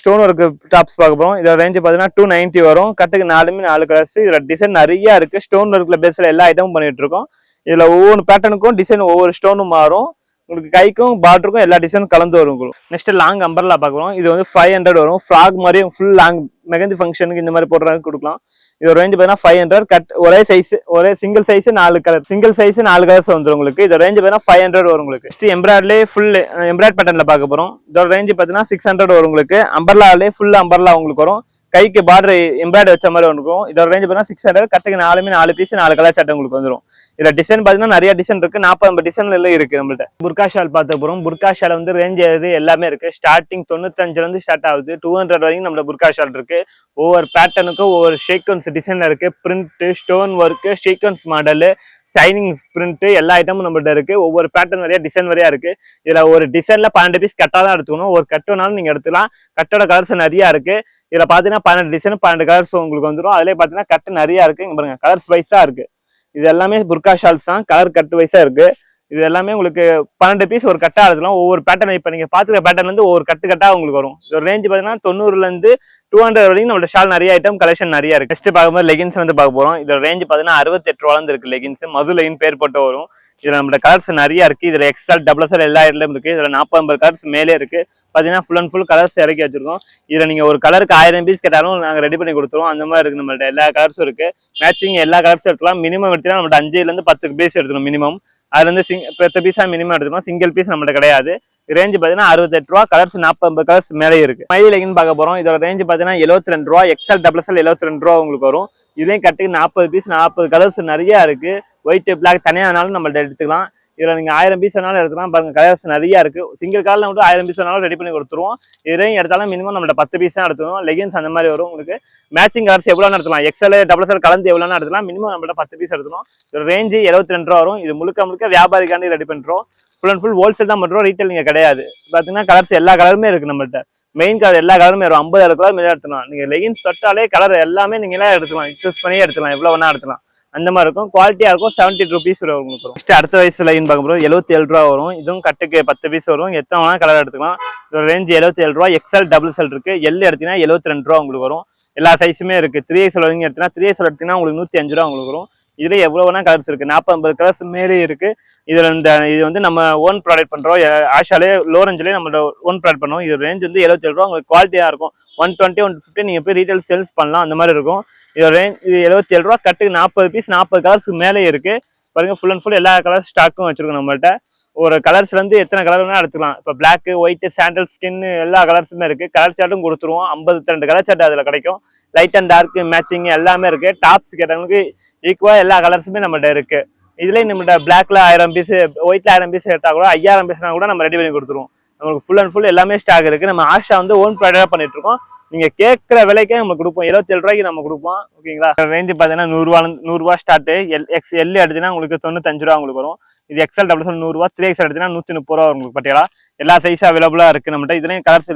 stone work tops பார்க்க போகிறோம் இதோட ரேஞ்சு பார்த்தீங்கன்னா டூ நைன்ட்டி வரும். கட்டுக்கு நாலுமே நாலு கலர்ஸ் இதோட டிசைன் நிறைய இருக்கு. ஸ்டோன் ஒர்க்கில் பேஸில் எல்லா ஐட்டமும் பண்ணிட்டு இருக்கோம். இதில் ஒவ்வொரு பேட்டர்னுக்கும் டிசைன் ஒவ்வொரு ஸ்டோனும் மாறும். உங்களுக்கு கைக்கும் பார்டருக்கும் எல்லா டிசைனும் கலந்து வரும் உங்களுக்கு. நெக்ஸ்ட் லாங் அம்பர்லா பார்க்குறோம் இது வந்து ஃபைவ் ஹண்ட்ரட் வரும். ஃப்ராக் மாதிரி ஃபுல் லாங் மெகந்தி ஃபங்க்ஷனுக்கு இந்த மாதிரி போடுறாங்க கொடுக்கலாம். இது ரேஞ்ச் பார்த்தீங்கன்னா ஃபைவ் ஹண்ட்ரட் கட் ஒரே சைஸ் ஒரே சிங்கிள் சைஸ் நாலு கலர் சிங்கிள் சைஸ் நாலு கலர்ஸ் வந்துடும் உங்களுக்கு. இதோட ரேஞ்ச் பார்த்தீங்கன்னா ஃபைவ் ஹண்ட்ரட் வரும் உங்களுக்கு. நெக்ஸ்ட் எம்ப்ராய்ட்லேயே ஃபுல் எம்ப்ராய்ட் பேட்டர்ல பார்க்க போகிறோம் இதோட ரேஞ்ச் பார்த்தீங்கன்னா சிக்ஸ் ஹண்ட்ரட் வரும் உங்களுக்கு. அம்பர்லாலே ஃபுல் அம்பர்லா உங்களுக்கு வரும். கைக்கு பார்டர் எம்ப்ராய்டரி வச்ச மாதிரி இருக்கும் இதோட ரேஞ்ச் பார்த்தீங்கன்னா சிக்ஸ் ஹண்ட்ரட் கட்டுக்கு நாலுமே நாலு பீஸ் நாலு கலர் சட்டை உங்களுக்கு வந்துடும் இதில் டிசைன் பார்த்தீங்கன்னா நிறைய டிசைன் இருக்கு. நாற்பது ஐம்பது டிசைன்ல இருக்கு நம்மள்ட்ட. புர்கா ஷால் பார்த்த போகிறோம் புர்கா ஷால் வந்து ரேஞ்ச் எது எல்லாமே இருக்கு. ஸ்டார்டிங் தொண்ணூத்தஞ்சுலேருந்து ஸ்டார்ட் ஆகுது. டூ ஹண்ட்ரட் வரைக்கும் நம்மள புர்கா ஷால் இருக்கு. ஒவ்வொரு பேட்டர்னுக்கும் ஒவ்வொரு ஷேக்வன்ஸ் டிசைன்ல இருக்கு. Print stone work sequins model shining print எல்லா ஐட்டமும் நம்மள்ட்ட இருக்கு. ஒவ்வொரு பேட்டர்ன் வரையா டிசைன் வரையா இருக்கு. இதுல ஒரு டிசைன்ல பன்னெண்டு பீஸ் கட்டா தான் எடுத்துக்கணும். ஒரு கட்டுனாலும் நீங்க எடுத்துக்கலாம். கட்டோட கலர்ஸ் நிறையா இருக்கு. இதில் பார்த்தீங்கன்னா பன்னெண்டு டிசைன் பன்னெண்டு கலர்ஸ் உங்களுக்கு வந்துடும் அதிலே பார்த்தீங்கன்னா கட்டு நிறையா இருக்குது இங்கே பாருங்கள் கலர்ஸ் வைஸாக இருக்குது இது எல்லாமே புர்கா ஷால்ஸ் தான். கலர் கட்டு வைஸாக இருக்குது இது எல்லாமே உங்களுக்கு பன்னெண்டு பீஸ் ஒரு கட்டாக எடுத்துலாம் ஒவ்வொரு பேட்டர்ன் இப்போ நீங்கள் பாத்துக்கிற பேட்டர்லருந்து ஒவ்வொரு கட்டு கட்டாக உங்களுக்கு வரும். இது ஒரு ரேஞ்ச் பார்த்தீங்கன்னா தொண்ணூறுலேருந்து டூ ஹண்ட்ரட் வரைக்கும் நம்மளோட ஷால் நிறைய ஐட்டம் கலெக்ஷன் நிறைய இருக்குது நெக்ஸ்ட் பார்க்கும்போது லெகின்ஸ் வந்து பார்க்க போகிறோம் இதோட ரேஞ்ச் பார்த்தீங்கன்னா அறுபத்தெட்டு ரூபா இருக்கு லெகின்ஸ் மது லெகின் பேர் போட்டு வரும். இதில் நம்மளோட கலர்ஸ் நிறையா இருக்குது இதில் எக்ஸ்எல் டபுள் எஸ்எல் எல்லா இடத்துலையும் இருக்குது இதில் நாற்பது ஐம்பது கலர்ஸ் மேலே இருக்குது பார்த்தீங்கன்னா ஃபுல் அண்ட் ஃபுல் கலர்ஸ் இறக்கி வச்சிருக்கோம். இதில் நீங்கள் ஒரு கலருக்கு ஆயிரம் பீஸ் கேட்டாலும் நாங்கள் ரெடி பண்ணி கொடுத்துருவோம். அந்த மாதிரி இருக்குது நம்மள்ட்ட. எல்லா கலர்ஸும் இருக்கு. மேட்சிங் எல்லா கலர்ஸும் எடுத்துக்கலாம். மினிமம் எடுத்தீங்கன்னா நம்மள்ட்ட அஞ்சுலேருந்து பத்து பீஸ் எடுத்துக்கணும் மினிமம் அதுலேருந்து சிங் பத்து பீஸாக மினிமம் எடுத்துக்கணும். சிங்கிள் பீஸ் நம்மள்ட்ட கிடையாது. ரேஞ்சு பார்த்தீங்கன்னா அறுபத்தெட்டு ரூபா. கலர்ஸ் நாற்பது கலர்ஸ் மேலே இருக்கு. மயில் லெகின் பார்க்க போகிறோம் இதோட ரேஞ்ச் பார்த்தீங்கன்னா எழுபத்தி ரெண்டு ரூபா எக்ஸ்எல் டபுள் எக்ஸ்எல் எழுபத்தி ரெண்டு ரூபா உங்களுக்கு வரும். இதையும் கட்டுக்கு நாற்பது பீஸ் நாற்பது கலர்ஸ் நிறையா இருக்குது ஒயிட்டு பிளாக் தனியாக வேணாலும் நம்மள்ட்ட எடுத்துக்கலாம். இதில் நீங்கள் ஆயிரம் பீஸ் வேணாலும் எடுத்துக்கலாம். பாருங்கள் கலர்ஸ் நிறையா இருக்குது சிங்கிள் காலில் மட்டும் ஆயிரம் பீஸ் வேணாலும் ரெடி பண்ணி கொடுத்துருவோம். இதையும் எடுத்தாலும் மினிமம் நம்மள்ட்ட பத்து பீஸ் தான் எடுத்துக்கணும். லெகின்ஸ் அந்த மாதிரி வரும் உங்களுக்கு. மேட்சிங் கலர்ஸ் எவ்வளோ எடுத்துக்கலாம். எக்ஸ்எல் டபுள் எக்ஸ்எல் கலந்து எவ்வளோ எடுத்துக்கலாம். மினிமம் நம்மள்ட்ட பத்து பீஸ் எடுத்துக்கணும். இதோட ரேஞ்சு எழுபத்தி ரெண்டு ரூபா வரும். இது முழுக்க முழுக்க வியாபாரிக்காண்டி ரெடி பண்ணுறோம் ஃபுல் அண்ட் ஃபுல் ஹோல்சேல் தான் பண்ணுறோம் ரீட்டைல் நீங்கள் கிடையாது. பார்த்தீங்கன்னா கலர்ஸ் எல்லா கலருமே இருக்குது நம்மள்ட்ட. மெயின் கலர் எல்லா கலருமே வரும். ஐம்பது கலர் மேலே எடுத்துக்கலாம். நீங்கள் லெகின்ஸ் தொட்டாலே கலர் எல்லாமே நீங்களே எல்லாம் எடுத்துக்கலாம். சூஸ் பண்ணியே எடுத்துக்கலாம். எவ்வளோ வேணா எடுத்துக்கலாம். அந்த மாதிரி இருக்கும். குவாலிட்டியாக இருக்கும். செவன்டி ருபீஸ் வரும் உங்களுக்கு வரும். நெக்ஸ்ட் அடுத்த வயசு லைன் பார்க்க போகிறோம் எழுபத்தி ஏழு ரூபா வரும். இதுவும் கட்டுக்கு பத்து பீஸ் வரும். எத்தனை வேணா கலர் எடுத்துக்கலாம். இதோட ரேஞ்ச் எழுபத்தி ஏழு ரூபா எக்ஸ்எல் டபுள் செல் இருக்கு. எல் எடுத்தீங்கன்னா எழுபத்தி ரெண்டு ரூபா உங்களுக்கு வரும். எல்லா சைஸுமே இருக்கு. த்ரீ எக்ஸ்எல் வரைக்கும் எடுத்தீங்கன்னா த்ரீ எக்ஸ்எல் எடுத்தீங்கன்னா உங்களுக்கு நூற்றி அஞ்சு ரூபா உங்களுக்கு வரும். இதுல எவ்வளோ வேணால் கலர்ஸ் இருக்கு. நாற்பது ஐம்பது கலர்ஸ் மேலே இருக்கு. இதுல இந்த இது வந்து நம்ம ஓன் ப்ராடக்ட் பண்றோம். ஆஷாலே ஆஷாலே லோரஞ்சிலே நம்ம ஓன் ப்ராடக்ட் பண்ணுவோம். இது ரேஞ்ச் வந்து எழுபத்தி ஏழு ரூபா. உங்களுக்கு குவாலிட்டியா இருக்கும். ஒன் டுவெண்ட்டி ஒன் ஃபிஃப்டி நீங்க போய் ரீட்டைல் சேல்ஸ் பண்ணலாம். அந்த மாதிரி இருக்கும். இது ரேஞ்ச் இது எழுபத்தி ஏழு ரூபா கட்டுக்கு நாற்பது பீஸ் நாற்பது கலர்ஸ்க்கு மேலே இருக்கு. பாருங்க ஃபுல் அண்ட் ஃபுல் எல்லா கலர் ஸ்டாக்கும் வச்சிருக்கோம் நம்மள்ட்ட. ஒரு கலர்ஸ்ல இருந்து எத்தனை கலர் வேணா எடுத்துக்கலாம். இப்போ பிளாக் ஒயிட் சாண்டல் ஸ்கின் எல்லா கலர்ஸுமே இருக்கு. கலர் சார்ட்டும் கொடுத்துருவோம். ஐம்பத்தி ரெண்டு கலர் சார்ட் அதில் கிடைக்கும். லைட் அண்ட் டார்க் மேட்சிங் எல்லாமே இருக்கு. டாப்ஸ் கேட்டவங்களுக்கு ஈக்குவலாக எல்லா கலர்ஸுமே நம்மள்ட்ட இருக்கு. இதுலேயே நம்மள்ட்ட பிளாக்ல ஆயிரம் பீஸ் ஒயிட்ல ஆயிரம் பீஸ் எடுத்தா கூட ஐயாயிரம் பீஸ்னா கூட நம்ம ரெடி பண்ணி கொடுத்துருவோம். நம்மளுக்கு ஃபுல் அண்ட் ஃபுல் எல்லாமே ஸ்டாக் இருக்கு. நம்ம ஆஷா வந்து ஓன் ப்ராடக்டாக பண்ணிட்டு இருக்கோம். நீங்க கேட்குற விலைக்கே நம்ம கொடுப்போம். இருபத்தி ஏழு ரூபாய்க்கு நம்ம கொடுப்போம். ஓகேங்களா? ரேஞ்சு பாத்தீங்கன்னா நூறுரூவா நூறுரூவா ஸ்டார்ட் எல் எக்ஸ் எல் எடுத்தீங்கன்னா உங்களுக்கு தொண்ணூத்தஞ்சு ரூபா உங்களுக்கு வரும். இது எக்ஸ்எல் டபுள் நூறுரூவா த்ரீ எக்ஸ் எடுத்தீங்கன்னா நூற்றி முப்பது ரூபா உங்களுக்கு பட்டியலா? எல்லா சைஸும் அவைலபிளா இருக்கு நம்மகிட்ட. இதுலயும் கலர்ஸ்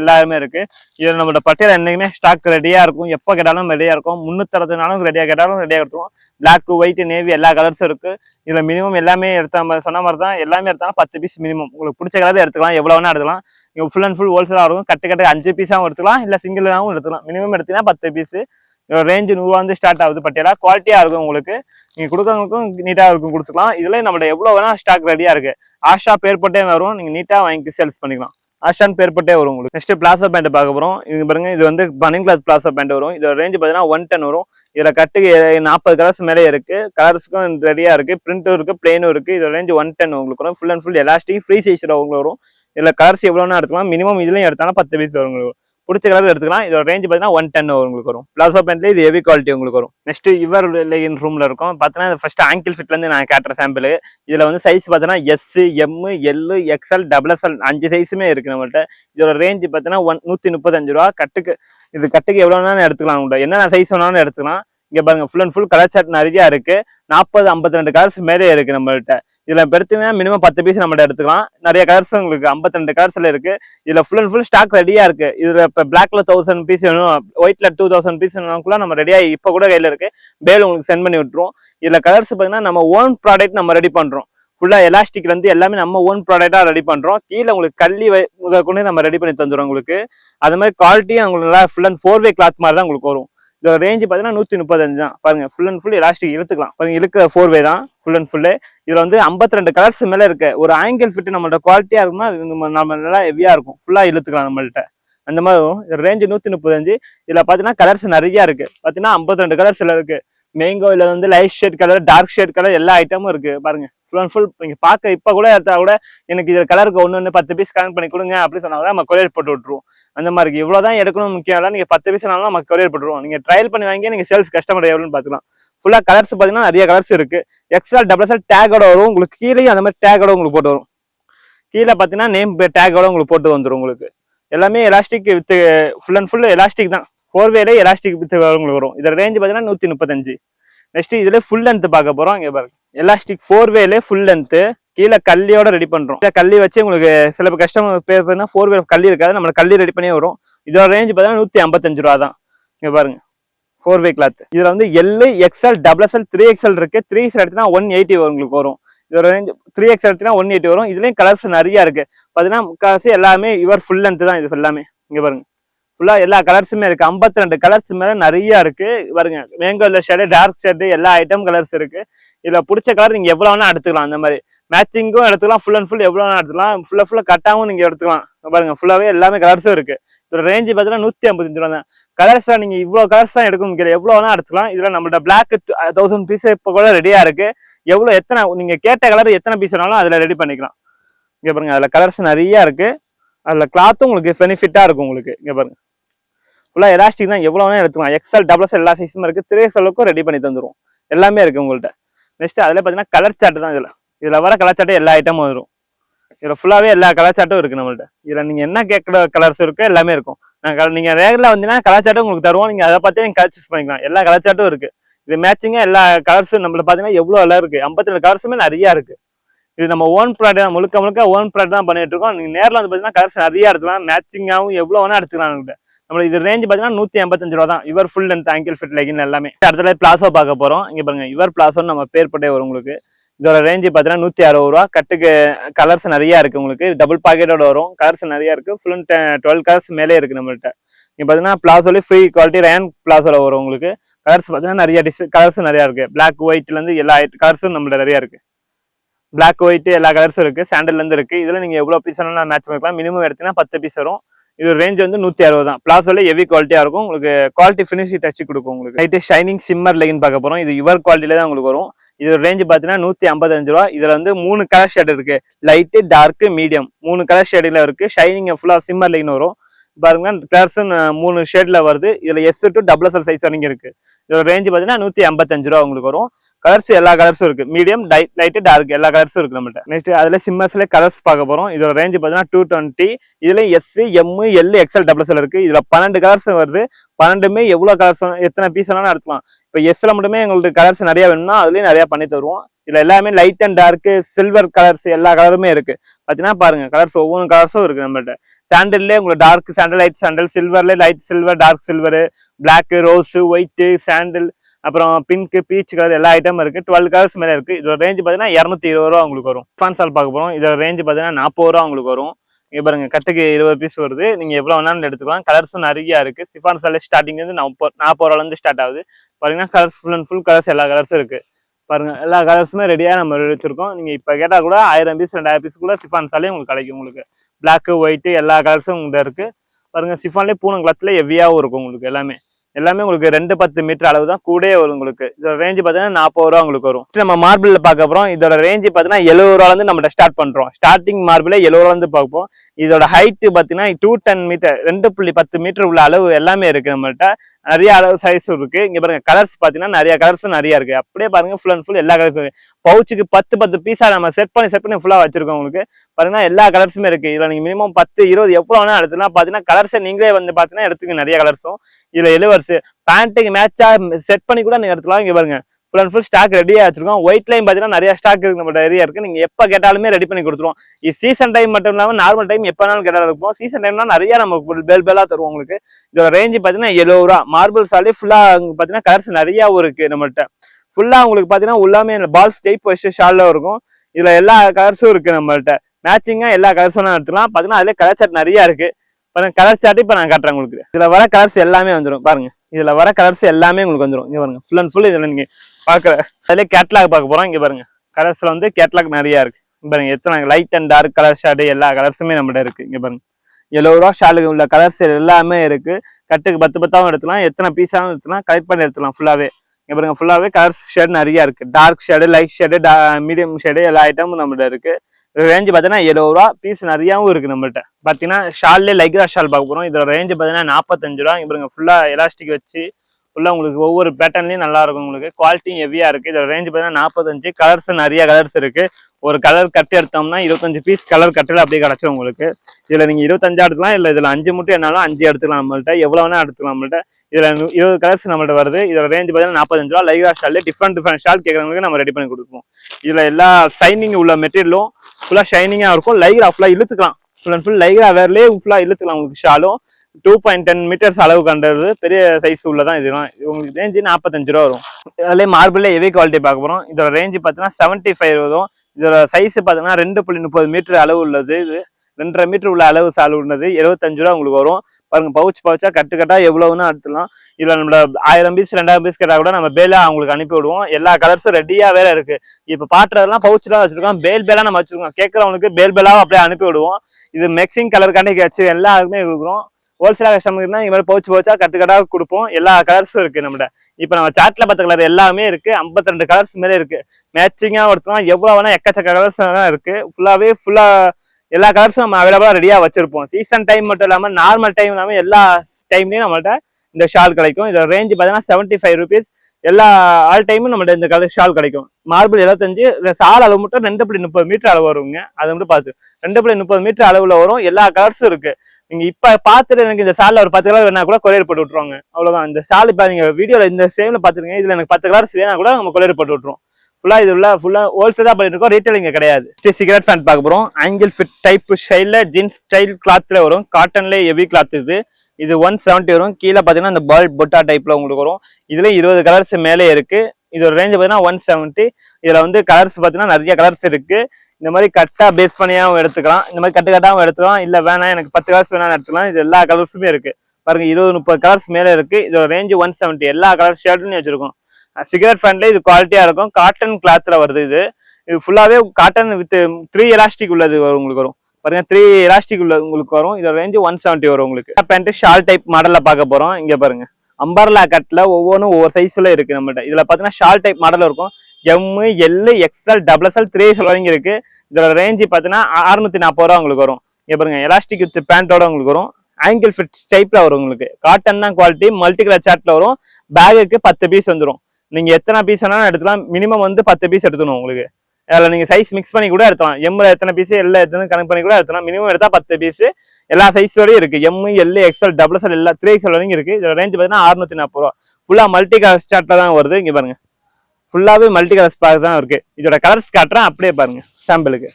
எல்லாருமே இருக்கு. இதுல நம்மளோட பட்டியல் என்னைக்குமே ஸ்டாக் ரெடியா இருக்கும். எப்போ கேட்டாலும் ரெடியா இருக்கும். முன்னூத்தி ரெடியாக ரெடியா கேட்டாலும் ரெடியா எடுத்துருவோம் பிளாக் ஒயிட் நேவி எல்லா கலர்ஸும் இருக்கு. இதுல மினிமம் எல்லாமே எடுத்த மாதிரி சொன்ன மாதிரி தான் எல்லாமே எடுத்தாலும் பத்து பீஸ் மினிமம் உங்களுக்கு பிடிச்ச கலர் எடுத்துக்கலாம். எவ்வளவு வேணால் எடுத்துக்கலாம். நீங்கள் ஃபுல் அண்ட் ஃபுல் ஹோல்சேலாக இருக்கும். கட்டு கட்டு அஞ்சு பீஸாகவும் எடுத்துக்கலாம். இல்லை சிங்கிளாகவும் எடுத்துக்கலாம். மினிமம் எடுத்தீங்கன்னா பத்து பீஸு ரேஞ்சு நூறுவாந்து ஸ்டார்ட் ஆகுது பட்டியலா. குவாலிட்டியாக இருக்கும் உங்களுக்கு. நீங்கள் கொடுக்கறவங்களுக்கும் நீட்டாக இருக்கும் கொடுத்துக்கலாம். இதில் நம்மளோட எவ்வளோ வேணால் ஸ்டாக் ரெடியாக இருக்குது ஆஷா பேர் போட்டே வரும். நீங்கள் நீட்டாக வாங்கி சேல்ஸ் பண்ணிக்கலாம். ஆஷான் பேர்பட்டே வரும் உங்களுக்கு. நெக்ஸ்ட் பிளாசோ பேண்ட் பார்க்க போகிறோம் இது பாருங்க இது வந்து பனின் கிளாஸ் பிளாசோ பேண்ட் வரும். இதோட ரேஞ்ச் பார்த்தீங்கன்னா ஒன் டென் வரும். இதில் கட்டுக்கு நாற்பது கலர்ஸ் மேலே இருக்கு. கலர்ஸ்க்கும் ரெடியாக இருக்கு. பிரிண்ட்டும் இருக்கு பிளேனும் இருக்கு. இதோட ரேஞ்ச் ஒன் டென் உங்களுக்கு வரும். Full and full elastic free சைஸில் உங்களுக்கு வரும். இதில் கலர்ஸ் எவ்வளோனா எடுத்துக்கலாம். மினிமம் இதுலையும் எடுத்தாலும் பத்து பீஸ் வரும் உங்களுக்கு. பிடிச்ச கலர் எடுத்துக்கலாம். இதோட ரேஞ்ச் பார்த்தீங்கன்னா ஒன் டென் உங்களுக்கு வரும். பிளாசோ பேண்ட்லேயே இது ஹெவி குவாலிட்டி உங்களுக்கு வரும். நெக்ஸ்ட் இவர் லெகின் ரூமில் இருக்கும். பார்த்தீங்கன்னா ஃபஸ்ட்டு ஆங்கிள் ஃபிட்லேருந்து நான் காட்டுற சாம்பிள் இதில் வந்து சைஸ் பார்த்தீங்கன்னா S M L XL double XL அஞ்சு சைஸுமே இருக்குது நம்மள்ட்ட. இதோட ரேஞ்ச் பார்த்தீங்கன்னா ஒன் நூற்றி முப்பத்தஞ்சு ரூபா. கட்டுக்கு இது கட்டுக்கு எவ்வளோ வேணாலும் எடுத்துக்கலாம் உங்கள்கிட்ட என்னென்ன சைஸ் வேணாலும் எடுத்துக்கலாம். இங்கே பாருங்கள் ஃபுல் அண்ட் ஃபுல் கலர் சட் நிறைய இருக்குது நாற்பது ஐம்பத்தி ரெண்டு கலர்ஸ் மேலே இருக்குது நம்மள்கிட்ட இதில் பெருத்துனா மினிமம் பத்து பீஸ் நம்மள்ட்ட எடுத்துக்கலாம். நிறைய கலர்ஸ் உங்களுக்கு ஐம்பத்தி ரெண்டு இருக்குது இதில் ஃபுல் அண்ட் ஃபுல் ஸ்டாக் ரெடியாக இருக்குது இதில் இப்போ பிளாக்ல தௌசண்ட் பீஸ் வேணும் ஒயிட்டில் டூ தௌசண்ட் பீஸ் வேணும்னா நம்ம ரெடியாக இப்போ கூட கையில் இருக்குது பேல் உங்களுக்கு சென்ட் பண்ணி விட்டுருவோம். இதில் கலர்ஸ் பார்த்தீங்கன்னா நம்ம ஓன் ப்ராடக்ட் நம்ம ரெடி பண்ணுறோம் ஃபுல்லாக எலாஸ்டிக்லேருந்து எல்லாமே நம்ம ஓன் ப்ராடக்டாக ரெடி பண்ணுறோம் கீழே உங்களுக்கு கள்ளி வை- முதல் கொண்டு நம்ம ரெடி பண்ணி தந்துடுறோம் உங்களுக்கு. அது மாதிரி குவாலிட்டியும் உங்களுக்கு நல்லா full and four way cloth மாதிரி தான் உங்களுக்கு வரும். இதோட ரேஞ்ச் பார்த்தீங்கன்னா நூற்றி முப்பத்தஞ்சு தான். பாருங்க ஃபுல் அண்ட் ஃபுல் எலாஸ்டிக் இழுத்துக்கலாம் பாருங்க இழுக்க ஃபோர் வே தான் ஃபுல் அண்ட் ஃபுல்லு இதில் வந்து 52 ரெண்டு கலர்ஸ் மேலே இருக்கு. ஒரு ஆங்கிள் ஃபிட் நம்மள்ட்ட குவாலிட்டியாக இருக்கும்னா அது நம்ம நம்ம நல்லா ஹெவியாக இருக்கும். ஃபுல்லாக இழுத்துக்கலாம் நம்மள்ட்ட. அந்த மாதிரி வரும். ரேஞ்சு நூற்றி முப்பத்தஞ்சு இதில் பார்த்தீங்கன்னா கலர்ஸ் நிறைய இருக்கு. பார்த்தீங்கன்னா 52 ரெண்டு கலர்ஸில் இருக்கு. மேங்கோ இதில் வந்து light shade colour dark shade colour எல்லா ஐட்டமும் இருக்கு. பாருங்க. ஃபுல் அண்ட் ஃபுல் நீங்கள் பார்க்க இப்போ கூட எடுத்தா கூட எனக்கு இதில் கலருக்கு ஒன்று ஒன்று பத்து பீஸ் கனெக்ட் பண்ணி கொடுங்க அப்படின்னு சொன்னா கூட நம்ம கொரியர் போட்டு விட்ருவோம் அந்த மாதிரி இவ்வளோ தான் எடுக்கணும் முக்கியம் இல்லை. நீங்கள் பத்து பீஸ் ஆனாலும் நம்ம கொரியர் போட்டுருவோம். நீங்கள் ட்ரையல் பண்ணி வாங்கி நீங்கள் சேல்ஸ் கஸ்டமர் எவ்வளோன்னு பார்த்துக்கலாம். ஃபுல்லாக கலர்ஸ் பார்த்தீங்கன்னா நிறைய கலர்ஸ் இருக்குது எக்ஸ்எல் டபுள் எக்ஸ்எல் டேகோட வரும். உங்களுக்கு கீழேயும் அந்த மாதிரி டேகோட உங்களுக்கு போட்டு வரும். கீழே பார்த்தீங்கன்னா நேம் டேகோட உங்களுக்கு போட்டு வந்துடும் உங்களுக்கு. எல்லாமே elastic with full and full elastic தான். ஃபோர் வேலே எலாஸ்டிக் வித் உங்களுக்கு வரும். இதோட ரேஞ்ச் பார்த்தீங்கன்னா நூற்றி முப்பத்தஞ்சு. நெக்ஸ்ட் இதில் ஃபுல் லென்த் பார்க்க போகிறோம் இங்கே பாருங்க. எலாஸ்டிக் ஃபோர் வேலே ஃபுல் லென்த்து கீழே கல்லியோட ரெடி பண்ணுறோம் கீழே கல்லி வச்சு உங்களுக்கு சில கஸ்டமர் பேர் பண்ணா ஃபோர் வே கல்லி இருக்காது நம்ம கல்லி ரெடி பண்ணி வரும். இதோட ரேஞ்ச் பார்த்தீங்கன்னா நூற்றி ஐம்பத்தஞ்சு ரூபா தான். இங்கே பாருங்க. ஃபோர் வே கிளாத் இதில் வந்து L XL double XL three XL இருக்கு. த்ரீ எக்ஸ் எடுத்துனா ஒன் எயிட்டி உங்களுக்கு வரும். இதோட ரேஞ்ச் த்ரீ எக்ஸ் எடுத்துனா ஒன் எயிட்டி வரும். இதுலேயும் கலர்ஸ் நிறைய இருக்கு. பார்த்தீங்கன்னா முக்காசி எல்லாமே இவர் ஃபுல் லென்த் தான் இது எல்லாமே இங்கே பாருங்க. ஃபுல்லாக எல்லா கலர்ஸுமே இருக்குது ஐம்பத்தி ரெண்டு கலர்ஸ் மேலே நிறையா இருக்குது பாருங்க. மேங்கோவில் ஷேடு டார்க் ஷேடு எல்லா ஐட்டம் கலர்ஸ் இருக்குது இதில் பிடிச்ச கலர் நீங்கள் எவ்வளோ வேணால் எடுத்துக்கலாம். அந்த மாதிரி மேட்சிங்கும் எடுத்துக்கலாம் ஃபுல் அண்ட் ஃபுல் எவ்வளோ வேணால் எடுத்துக்கலாம். ஃபுல்லாக ஃபுல்லாக கட்டாகவும் நீங்கள் எடுத்துக்கலாம். பாருங்கள் ஃபுல்லாகவே எல்லாமே கலர்ஸும் இருக்குது இதோட ரேஞ்சு பார்த்தீங்கன்னா நூற்றி ஐம்பத்தஞ்சு ரூபா தான் கலர்ஸாக நீங்கள் இவ்வளோ கலர்ஸ் தான் எடுக்கணும் கேள்வி எவ்வளோ வேணால் எடுத்துக்கலாம். இதில் நம்மள்ட்ட பிளாக் தௌசண்ட் பீஸ் இப்போ கூட ரெடியாக இருக்குது எவ்வளோ எத்தனை நீங்கள் கேட்ட கலர் எத்தனை பீஸ் வேணாலும் அதில் ரெடி பண்ணிக்கலாம். இங்கே பாருங்கள் அதில் கலர்ஸ் நிறையா இருக்குது அதில் கிளாத்தும் உங்களுக்கு பெனிஃபிட்டாக இருக்கும் உங்களுக்கு. இங்கே பாருங்கள் ஃபுல்லாக எலாஸ்டிக் தான். எவ்வளோ வேணால் எடுத்துக்கலாம். எக்ஸ்எல் டபுள் எல்லா சைஸும் இருக்குது த்ரீ எக்ஸ்எலுக்கும் ரெடி பண்ணி தந்துடும் எல்லாமே இருக்குது உங்கள்கிட்ட நெக்ஸ்ட் அதில் பார்த்தீங்கன்னா கலர் சார்ட் தான் இதில். இதில் வர கலர் எல்லா ஐட்டமும் வரும் இதில் ஃபுல்லாகவே எல்லா கலர் சார்ட்டும் நம்மள்கிட்ட நம்மள்ட்ட. நீங்கள் என்ன கேட்குற கலர்ஸ் இருக்கோ எல்லாமே இருக்கும். நாங்கள் நீங்கள் ரேகுலா வந்தீங்கன்னா கலர் சார்ட்டும் உங்களுக்கு தருவோம். நீங்கள் அதை பார்த்து நீங்கள் கலர் சூஸ் பண்ணிக்கலாம். எல்லா கலர் சார்ட்டும் இது மேட்சிங்காக எல்லா கலர்ஸும் நம்மள பார்த்தீங்கன்னா எவ்வளோ எல்லாம் இருக்கு? 52 ரெண்டு கலர்ஸுமே நிறையா இருக்குது இது நம்ம ஓன் ப்ராடக்ட் முழுக்க முழுக்க ஓன் ப்ராடக்ட் தான் பண்ணிட்டு இருக்கோம். நீங்கள் நேரில் வந்து பார்த்தீங்கன்னா கலர்ஸ் நிறையா எடுத்துக்கலாம். மேட்சிங்காகவும் எவ்வளோ வேணால் எடுத்துக்கலாம் நம்மகிட்ட நம்ம இது ரேஞ்ச் பார்த்தீங்கன்னா நூத்தி எண்பத்தஞ்சு ரூபா தான். இவர் full and ankle fit legging எல்லாமே. அடுத்தது பிளாசோ பார்க்க போறோம். இங்க பாருங்க இவர் பிளாசோன்னு நம்ம பேர் போட்டே வரும் உங்களுக்கு. இதோட ரேஞ்சு பார்த்தீங்கன்னா நூத்தி அறுபது ரூபா. கட்டுக்கு கலர்ஸ் நிறைய இருக்கு உங்களுக்கு. டபுள் பாக்கெட்டோட வரும். கலர்ஸ் நிறைய இருக்கு. ஃபுல் அண்ட் டுவெல் கலர்ஸ் மேலே இருக்கு நம்மள்ட்ட. இங்க பாத்தீங்கன்னா பிளாசோல ஃப்ரீ குவாலிட்டி ரேன் பிளாசோல வரும் உங்களுக்கு. கலர்ஸ் பார்த்தீங்கன்னா நிறைய டிஸ் கலர்ஸும் நிறையா இருக்கு. பிளாக் ஒயிட்ல இருந்து எல்லா கலர்ஸும் நம்மள்ட்ட நிறைய இருக்கு. பிளாக் ஒயிட் எல்லா கலர்ஸும் இருக்கு. சாண்டல்ல இருந்து இருக்கு. இதுல நீங்க எவ்வளவு பீஸ் வேணாலும் மேட்ச் பண்ணிக்கலாம். மினிமம் எடுத்தீங்கன்னா பத்து பீஸ் வரும். இது ரேஞ்ச் வந்து நூத்தி அறுபது தான். பிளாசோல ஹெவி குவாலிட்டியா இருக்கும். உங்களுக்கு குவாலிட்டி ஃபினிஷிங் டச் கொடுக்கும் உங்களுக்கு. லைட்டு ஷைனிங் சிம்மர் லெகின் பார்க்க போறோம். இது இவர் குவாலிட்டியில தான் உங்களுக்கு வரும். இது ரேஞ்ச் பாத்தீங்கன்னா நூத்தி ஐம்பத்தஞ்சு ரூபா. இதுல வந்து மூணு கலர் ஷேட் இருக்கு. லைட்டு டார்க்கு மீடியம் மூணு கலர் ஷேடில் இருக்கு. ஷைனிங் ஃபுல்லா சிம்மர் லைன் வரும். பாருங்க கலர்ஸ் மூணு ஷேட்ல வருது. இதுல S to double XL size வரைக்கும் இருக்கு. இதோட ரேஞ்ச் பாத்தீங்கன்னா நூத்தி ஐம்பத்தஞ்சு ரூபா உங்களுக்கு வரும். கலர்ஸ் எல்லா கலர்ஸும் இருக்கு. மீடியம் லைட்டு டார்க் எல்லா கலர்ஸும் இருக்கு நம்மகிட்ட நெக்ஸ்ட் அதுல சிம்மர்ஸ்ல கலர்ஸ் பார்க்க போறோம். இதோட ரேஞ்ச் பாத்தீங்கன்னா டூ டுவெண்ட்டி இதுல S M L XL double இருக்கு. இதுல பன்னெண்டு கலர்ஸ் வருது. பன்னெண்டுமே எவ்வளவு கலர்ஸ் எத்தனை பீஸ் வேணாலும் எடுக்கலாம் இப்போ எஸ்ல மட்டுமே எங்களுக்கு கலர்ஸ் நிறைய வேணும்னா அதுலயும் நிறைய பண்ணி தருவோம். இதுல எல்லாமே light and dark silver colours எல்லா கலருமே இருக்கு. பாத்தீங்கன்னா பாருங்க கலர்ஸ் ஒவ்வொரு கலர்ஸும் இருக்கு நம்மள்ட்ட. சாண்டல்லே உங்களுக்கு dark sandal light sandal சில்வர்ல light silver dark silver black rose white sandal அப்புறம் பிங்க் பீச் கலர் எல்லா ஐட்டமும் இருக்குது டுவெல் கலர்ஸ் மேலே இருக்குது இதோட ரேஞ்ச் பார்த்தீங்கன்னா இரநூத்தி இருபது ரூபா உங்களுக்கு வரும். ஃபான்சால் பார்க்க போகிறோம் இதோட ரேஞ்ச் பார்த்தீங்கன்னா நாற்பது ரூபா உங்களுக்கு வரும். இங்கே பாருங்க கட்டுக்கு இருபது பீஸ் வருது. நீங்கள் எவ்வளோ வேணாலும் எடுத்துக்கலாம். கலர்ஸும் நிறையா இருக்குது சிஃபான் சாலே ஸ்டார்டிங் வந்து நாற்பது நாற்பது ரூபாலேருந்து ஸ்டார்ட் ஆகுது. பார்த்தீங்கன்னா colours full and full colours எல்லா கலர்ஸும் இருக்குது பாருங்கள் எல்லா கலர்ஸுமே ரெடியாக நம்ம வச்சுருக்கோம். நீங்கள் இப்போ கேட்டால் கூட ஆயிரம் பீஸ் ரெண்டாயிரம் பீஸ் கூட சிஃபான் சாலே உங்களுக்கு கிடைக்கும் உங்களுக்கு. பிளாக்கு ஒயிட்டு எல்லா கலர்ஸும் உங்கள்கிட்ட இருக்குது பாருங்கள் சிஃபான்லேயே பூனம் கிளாத்தில் ஹெவியாகவும் இருக்கும் உங்களுக்கு எல்லாமே. எல்லாமே உங்களுக்கு ரெண்டு பத்து மீட்டர் அளவு தான். கூட வரும் உங்களுக்கு. இதோட ரேஞ்சு பார்த்தீங்கன்னா நாற்பது ரூபா உங்களுக்கு வரும். நம்ம மார்பிளில் பார்க்க போகிறோம் இதோட ரேஞ்சு பார்த்தீங்கன்னா எழுபது ரூபாலேருந்து நம்மகிட்ட ஸ்டார்ட் பண்ணுறோம் ஸ்டார்டிங் மார்பிளே எழுபது ரூபாலேருந்து பார்ப்போம் இதோட ஹைட்டு பார்த்தீங்கன்னா டூ டென் மீட்டர் ரெண்டு புள்ளி பத்து மீட்டர் உள்ள அளவு எல்லாமே இருக்கு நம்மள்ட்ட. நிறைய அளவு சைஸ் இருக்கு. இங்க பாருங்க கலர்ஸ் பார்த்தீங்கன்னா நிறைய கலர்ஸும் நிறைய இருக்கு. அப்படியே பாருங்க ஃபுல் அண்ட் ஃபுல் எல்லா கலர்ஸும் பவுச்சுக்கு பத்து பத்து பீஸா நம்ம செட் பண்ணி செட் பண்ணி ஃபுல்லா வச்சிருக்கோம் உங்களுக்கு. பாருங்க எல்லா கலர்ஸுமே இருக்கு. இதுல நீங்க மினிமம் பத்து இருபது எவ்வளவு வேணா எடுத்துலாம் பாத்தீங்கன்னா கலர்ஸை நீங்களே வந்து பாத்தீங்கன்னா எடுத்துக்க நிறைய கலர்ஸும் இதுல எழுவர்ஸ் பேண்ட்டுக்கு மேட்சா செட் பண்ணி கூட நீங்க எடுத்துக்கலாம். இங்க பாருங்க ஃபுல் அண்ட் ஃபுல் ஸ்டாக் ரெடியாக வச்சிருக்கோம். ஒயிட் லைன் பார்த்தீங்கன்னா நிறைய ஸ்டாக் இருக்கு. நம்ம ஏரியா இருக்கு. நீங்க எப்போ கேட்டாலுமே ரெடி பண்ணி கொடுத்துருவோம். இது சீசன் டைம் மட்டும் இல்லாமல் நார்மல் டைம் எப்ப வேணாலும் கேட்டாலும் இருக்கும் சீசன் டைம்னா நிறைய நம்ம பேல் பேலா தருவோம் உங்களுக்கு. இதோட ரேஞ்சு பார்த்தீங்கன்னா எழுபது ரூபா. மார்பிள் சாலே ஃபுல்லாக பார்த்தீங்கன்னா கலர்ஸ் நிறையாவும் இருக்கு நம்மள்கிட்ட ஃபுல்லாக உங்களுக்கு பார்த்தீங்கன்னா உள்ளாமே பால்ஸ் டைப் வச்சு ஷாலில் இருக்கும். இதில் எல்லா கலர்ஸும் இருக்குது நம்மள்கிட்ட மேட்சிங்காக எல்லா கலர்ஸும் எடுத்துக்கலாம். பார்த்தீங்கன்னா அதில் கலர் சார்ட் நிறையா இருக்குது பாருங்க கலர் சார்ட் இப்போ நான் காட்டுறேன் உங்களுக்கு. இதில் வர கலர்ஸ் எல்லாமே வந்துடும் பாருங்க. இதில் வர கலர்ஸ் எல்லாமே உங்களுக்கு வந்துரும். இங்கே பாருங்க. ஃபுல் அண்ட் ஃபுல் இதில் நீங்கள் பாக்குற. அதுல கேட்லாக் பார்க்க போறோம். இங்க பாருங்க. கலர்ஸ்ல வந்து கேட்லாக் நிறைய இருக்கு. பாருங்க எத்தனை light and dark colour shade எல்லா கலர்ஸுமே நம்மகிட்ட இருக்கு. இங்க பாருங்க. எழுபது ரூபா ஷாலுக்கு உள்ள கலர்ஸ் எல்லாமே இருக்கு. கட்டுக்கு பத்து பத்தாவும் எடுத்துலாம் எத்தனை பீஸாவும் எடுத்துலாம் கலெக்ட் பண்ணி எடுத்துலாம் ஃபுல்லாவே இங்க பாருங்க ஃபுல்லாவே கலர்ஸ் ஷேட் நிறைய இருக்கு. Dark shade light shade medium shade எல்லா ஐட்டமும் நம்மகிட்ட இருக்கு. ரேஞ்சு பார்த்தீங்கன்னா எழுபது ரூபா. பீஸ் நிறையாவும் இருக்கு நம்மள்கிட்ட பார்த்தீங்கன்னா ஷால்லே லைக்ரா ஷால் பார்க்க போகிறோம் இதோட ரேஞ்சு பார்த்தீங்கன்னா நாற்பத்தஞ்சு ரூபா. இங்க பாருங்க ஃபுல்லாக எலாஸ்டிக் வச்சு ஃபுல்லாக உங்களுக்கு ஒவ்வொரு பேட்டர்ன்லயும் நல்லா இருக்கும் உங்களுக்கு. குவாலிட்டியும் ஹெவியாக இருக்குது இதோட ரேஞ்சு பார்த்தீங்கன்னா நாற்பத்தஞ்சு. கலர்ஸ் நிறைய கலர்ஸ் இருக்குது ஒரு கலர் கட்டு எடுத்தோம்னா இருபத்தஞ்சு பீஸ் கலர் கட்டில் அப்படியே கிடச்சிரும் உங்களுக்கு. இதில் நீங்கள் இருபத்தஞ்சா எடுக்கலாம் இல்லை இதில் அஞ்சு மட்டும் என்னாலும் அஞ்சு எடுத்துக்கலாம் நம்மள்ட்ட. எவ்வளோ வேணால் எடுத்துக்கலாம் நம்மள்ட்ட. இதில் இருபது கலர்ஸ் நம்மள்ட்ட வருது. இதோட ரேஞ்ச் பார்த்தீங்கன்னா நாற்பத்தஞ்சு ரூபா. லைகா ஷால்ல டிஃப்ரெண்ட் டிஃப்ரெண்ட் ஸ்டால் கேட்குறவங்களுக்கு நம்ம ரெடி பண்ணி கொடுப்போம் இதில் எல்லா ஷைனிங் உள்ள மெட்டீரியலும் ஃபுல்லாக ஷைனிங்காக இருக்கும். லைக்ரா ஃபுல்லா இழுத்துக்கலாம். ஃபுல் அண்ட் ஃபுல் லைக்ரா வேர்லயே ஃபுல்லாக இழுத்துக்கலாம் உங்களுக்கு ஷாலும் டூ பாயிண்ட் டென் மீட்டர்ஸ் அளவு கண்டது. பெரிய சைஸ் உள்ளதான் இதுலாம் இது. உங்களுக்கு ரேஞ்சு நாற்பத்தஞ்சு ரூபா வரும். அதிலே மார்பிள்ல ஹெவி குவாலிட்டி பார்க்க போகிறோம் இதோட ரேஞ்சு பார்த்தீங்கன்னா செவன்ட்டி ஃபைவ் வரும். இதோட சைஸ் பார்த்தீங்கன்னா ரெண்டு புள்ளி முப்பது மீட்டர் அளவு உள்ளது. இது ரெண்டரை மீட்டர் உள்ள அளவு சாலு உள்ளது. எழுபத்தஞ்சு ரூபா உங்களுக்கு வரும். பாருங்க பவுச் பவுச்சா கட்டு கட்டா எவ்வளவுன்னு எடுத்துலாம் இதுல ஆயிரம் பீஸ் ரெண்டாயிரம் பீஸ் கேட்டால் கூட நம்ம பேலாக அவங்களுக்கு அனுப்பி விடுவோம். எல்லா கலர்ஸும் ரெடியாக வேற இருக்கு. இப்போ பாட்டுறதெல்லாம் பவுச்லாம் வச்சிருக்கோம். பேல் பேலாக நம்ம வச்சிருக்கோம். கேட்குறவங்களுக்கு பேல் பேலாக அப்படியே அனுப்பி விடுவோம். இது மிக்சிங் கலர் கண்டைக்கு வச்சு எல்லாருக்குமே கொடுக்குறோம். ஹோல்சேலாக கஸ்டமர்னா இந்த மாதிரி போச்சு போச்சா கட்டு கட்டாக கொடுப்போம். எல்லா கலர்ஸும் இருக்குது நம்மகிட்ட. இப்போ நம்ம சாட்டில் பார்த்த கலர் எல்லாமே இருக்குது ஐம்பத்தி ரெண்டு கலர்ஸ் மேலே இருக்குது மேட்சிங்காக ஒருத்தனா எவ்வளோ வேணால் எக்கச்சக்க கலர்ஸ் தான் இருக்குது ஃபுல்லாகவே ஃபுல்லாக எல்லா கலர்ஸும் நம்ம அவைலபிளாக ரெடியாக வச்சிருப்போம். சீசன் டைம் மட்டும் இல்லாமல் நார்மல் டைம் இல்லாமல் எல்லா டைம்லேயும் நம்மள்ட்ட இந்த ஷால் கிடைக்கும். இதோட ரேஞ்ச் பார்த்தீங்கன்னா செவன்ட்டி ஃபைவ் ருபீஸ் எல்லா ஆல் டைமும் நம்மள்ட்ட இந்த கலர் ஷால் கிடைக்கும். மார்பிள் எழுபத்தஞ்சு சால் அளவு மட்டும் ரெண்டு புள்ளி முப்பது மீட்டர் அளவு வருங்க. அதை மட்டும் பார்த்து. ரெண்டு புள்ளி முப்பது மீட்டர் அளவில் வரும். எல்லா கலர்ஸும் இருக்குது நீங்க இப்ப பார்த்துட்டு எனக்கு இந்த சாலில் ஒரு பத்து கலர் வேணா கூட கொரியர் போட்டு விட்டுருவாங்க. அவ்வளவுதான். இந்த சால் இப்ப நீங்க வீடியோல இந்த சேம்ல பாத்துருங்க இதுல எனக்கு பத்து கலர்ஸ் வேணா கூட நம்ம கொரியர் போட்டு விட்டுருவோம். ஃபுல்லா இது உள்ள ஃபுல்லா ஹோல்சேல் தான் பண்ணிட்டு இருக்கோம். ரீட்டைல் இங்கே கிடையாது. சிகரெட் ஃபேண்ட் பார்க்க போறோம். ஆங்கிள் ஃபிட் டைப் ஸ்டைல்ல ஜீன்ஸ் ஸ்டைல் கிளாத்ல வரும். காட்டன்ல ஹெவி கிளாத் இது. இது ஒன் செவன்ட்டி வரும். கீழே பார்த்தீங்கன்னா இந்த பால் பொட்டா டைப்ல உங்களுக்கு வரும். இதுல இருபது கலர்ஸ் மேலே இருக்கு. இதோட ரேஞ்ச் பார்த்தீங்கன்னா ஒன் செவன்ட்டி இதுல வந்து கலர்ஸ் பார்த்தீங்கன்னா நிறைய கலர்ஸ் இருக்கு. இந்த மாதிரி கட்டா பேஸ் பண்ணியாவும் எடுத்துக்கலாம். இந்த மாதிரி கட்டு கட்டாவும் எடுத்துக்கலாம். இல்ல வேணாம் எனக்கு பத்து கலர்ஸ் வேணாம் எடுத்துக்கலாம். இது எல்லா கலர்ஸுமே இருக்கு. பாருங்க இருபது முப்பது கலர்ஸ் மேலே இருக்கு. இதோட ரேஞ்ச் ஒன் செவன்ட்டி எல்லா கலர் ஷர்ட்னு வச்சிருக்கோம். சிகரெட் ஃபேண்ட்ல இது குவாலிட்டியா இருக்கும். காட்டன் கிளாத்ல வருது இது. இது ஃபுல்லாவே காட்டன் வித் த்ரீ எலாஸ்டிக் உள்ளது வரும் உங்களுக்கு வரும். பாருங்க த்ரீ எலாஸ்டிக் உள்ள உங்களுக்கு வரும். இதோட ரேஞ்ச் ஒன் செவன்ட்டி வரும் உங்களுக்கு. பேண்ட் ஷால் டைப் மாடல்ல பார்க்க போறோம். இங்க பாருங்க. அம்பர்லா கட்ல ஒவ்வொன்றும் ஒவ்வொரு சைஸ்ல இருக்கு நம்மகிட்ட இதுல பாத்தீங்கன்னா ஷால் டைப் மாடல் இருக்கும். M L XL double XL three XL வரைக்கும் இருக்கு. இதோட ரேஞ்சு பார்த்தீங்கன்னா அறுநூத்தி நாற்பது ரூபா உங்களுக்கு வரும். இங்கே பாருங்க எலாஸ்டிக் வித் பேண்ட்டோட உங்களுக்கு வரும். ஆங்கிள் ஃபிட் டைப்ல வரும் உங்களுக்கு. காட்டன் தான் குவாலிட்டி மல்டி கலர் சார்ட்டில் வரும். பேகுக்கு பத்து பீஸ் வந்துடும் நீங்க எத்தனை பீஸ் வேணாலும் எடுத்துக்கலாம். மினிமம் வந்து பத்து பீஸ் எடுத்துணும் உங்களுக்கு. அதில் நீங்கள் சைஸ் மிக்ஸ் பண்ணி கூட எடுத்தலாம் எம்மில் எத்தனை பீஸ் எல்ல எத்தனை கணக்கு பண்ணி கூட எடுத்தலாம் மினிமம் எடுத்தால் பத்து பீஸ் எல்லா சைஸ் இருக்குது இருக்கு. M L XL double XL எல்லா த்ரீ எக்ஸ்எல் வரைக்கும் இருக்கு. இதோட ரேஞ்ச் பார்த்தீங்கன்னா அறுநூத்தி நாற்பது ரூபா. ஃபுல்லாக மல்டி கலர் சார்ட்டில் தான் வருது. இங்கே பாருங்க. ஃபுல்லாவே மல்டி கலர்ஸ் பேக் தான் இருக்கு. இதோட கலர்ஸ் காட்டுறேன். அப்படியே பாருங்க சாம்பிளுக்கு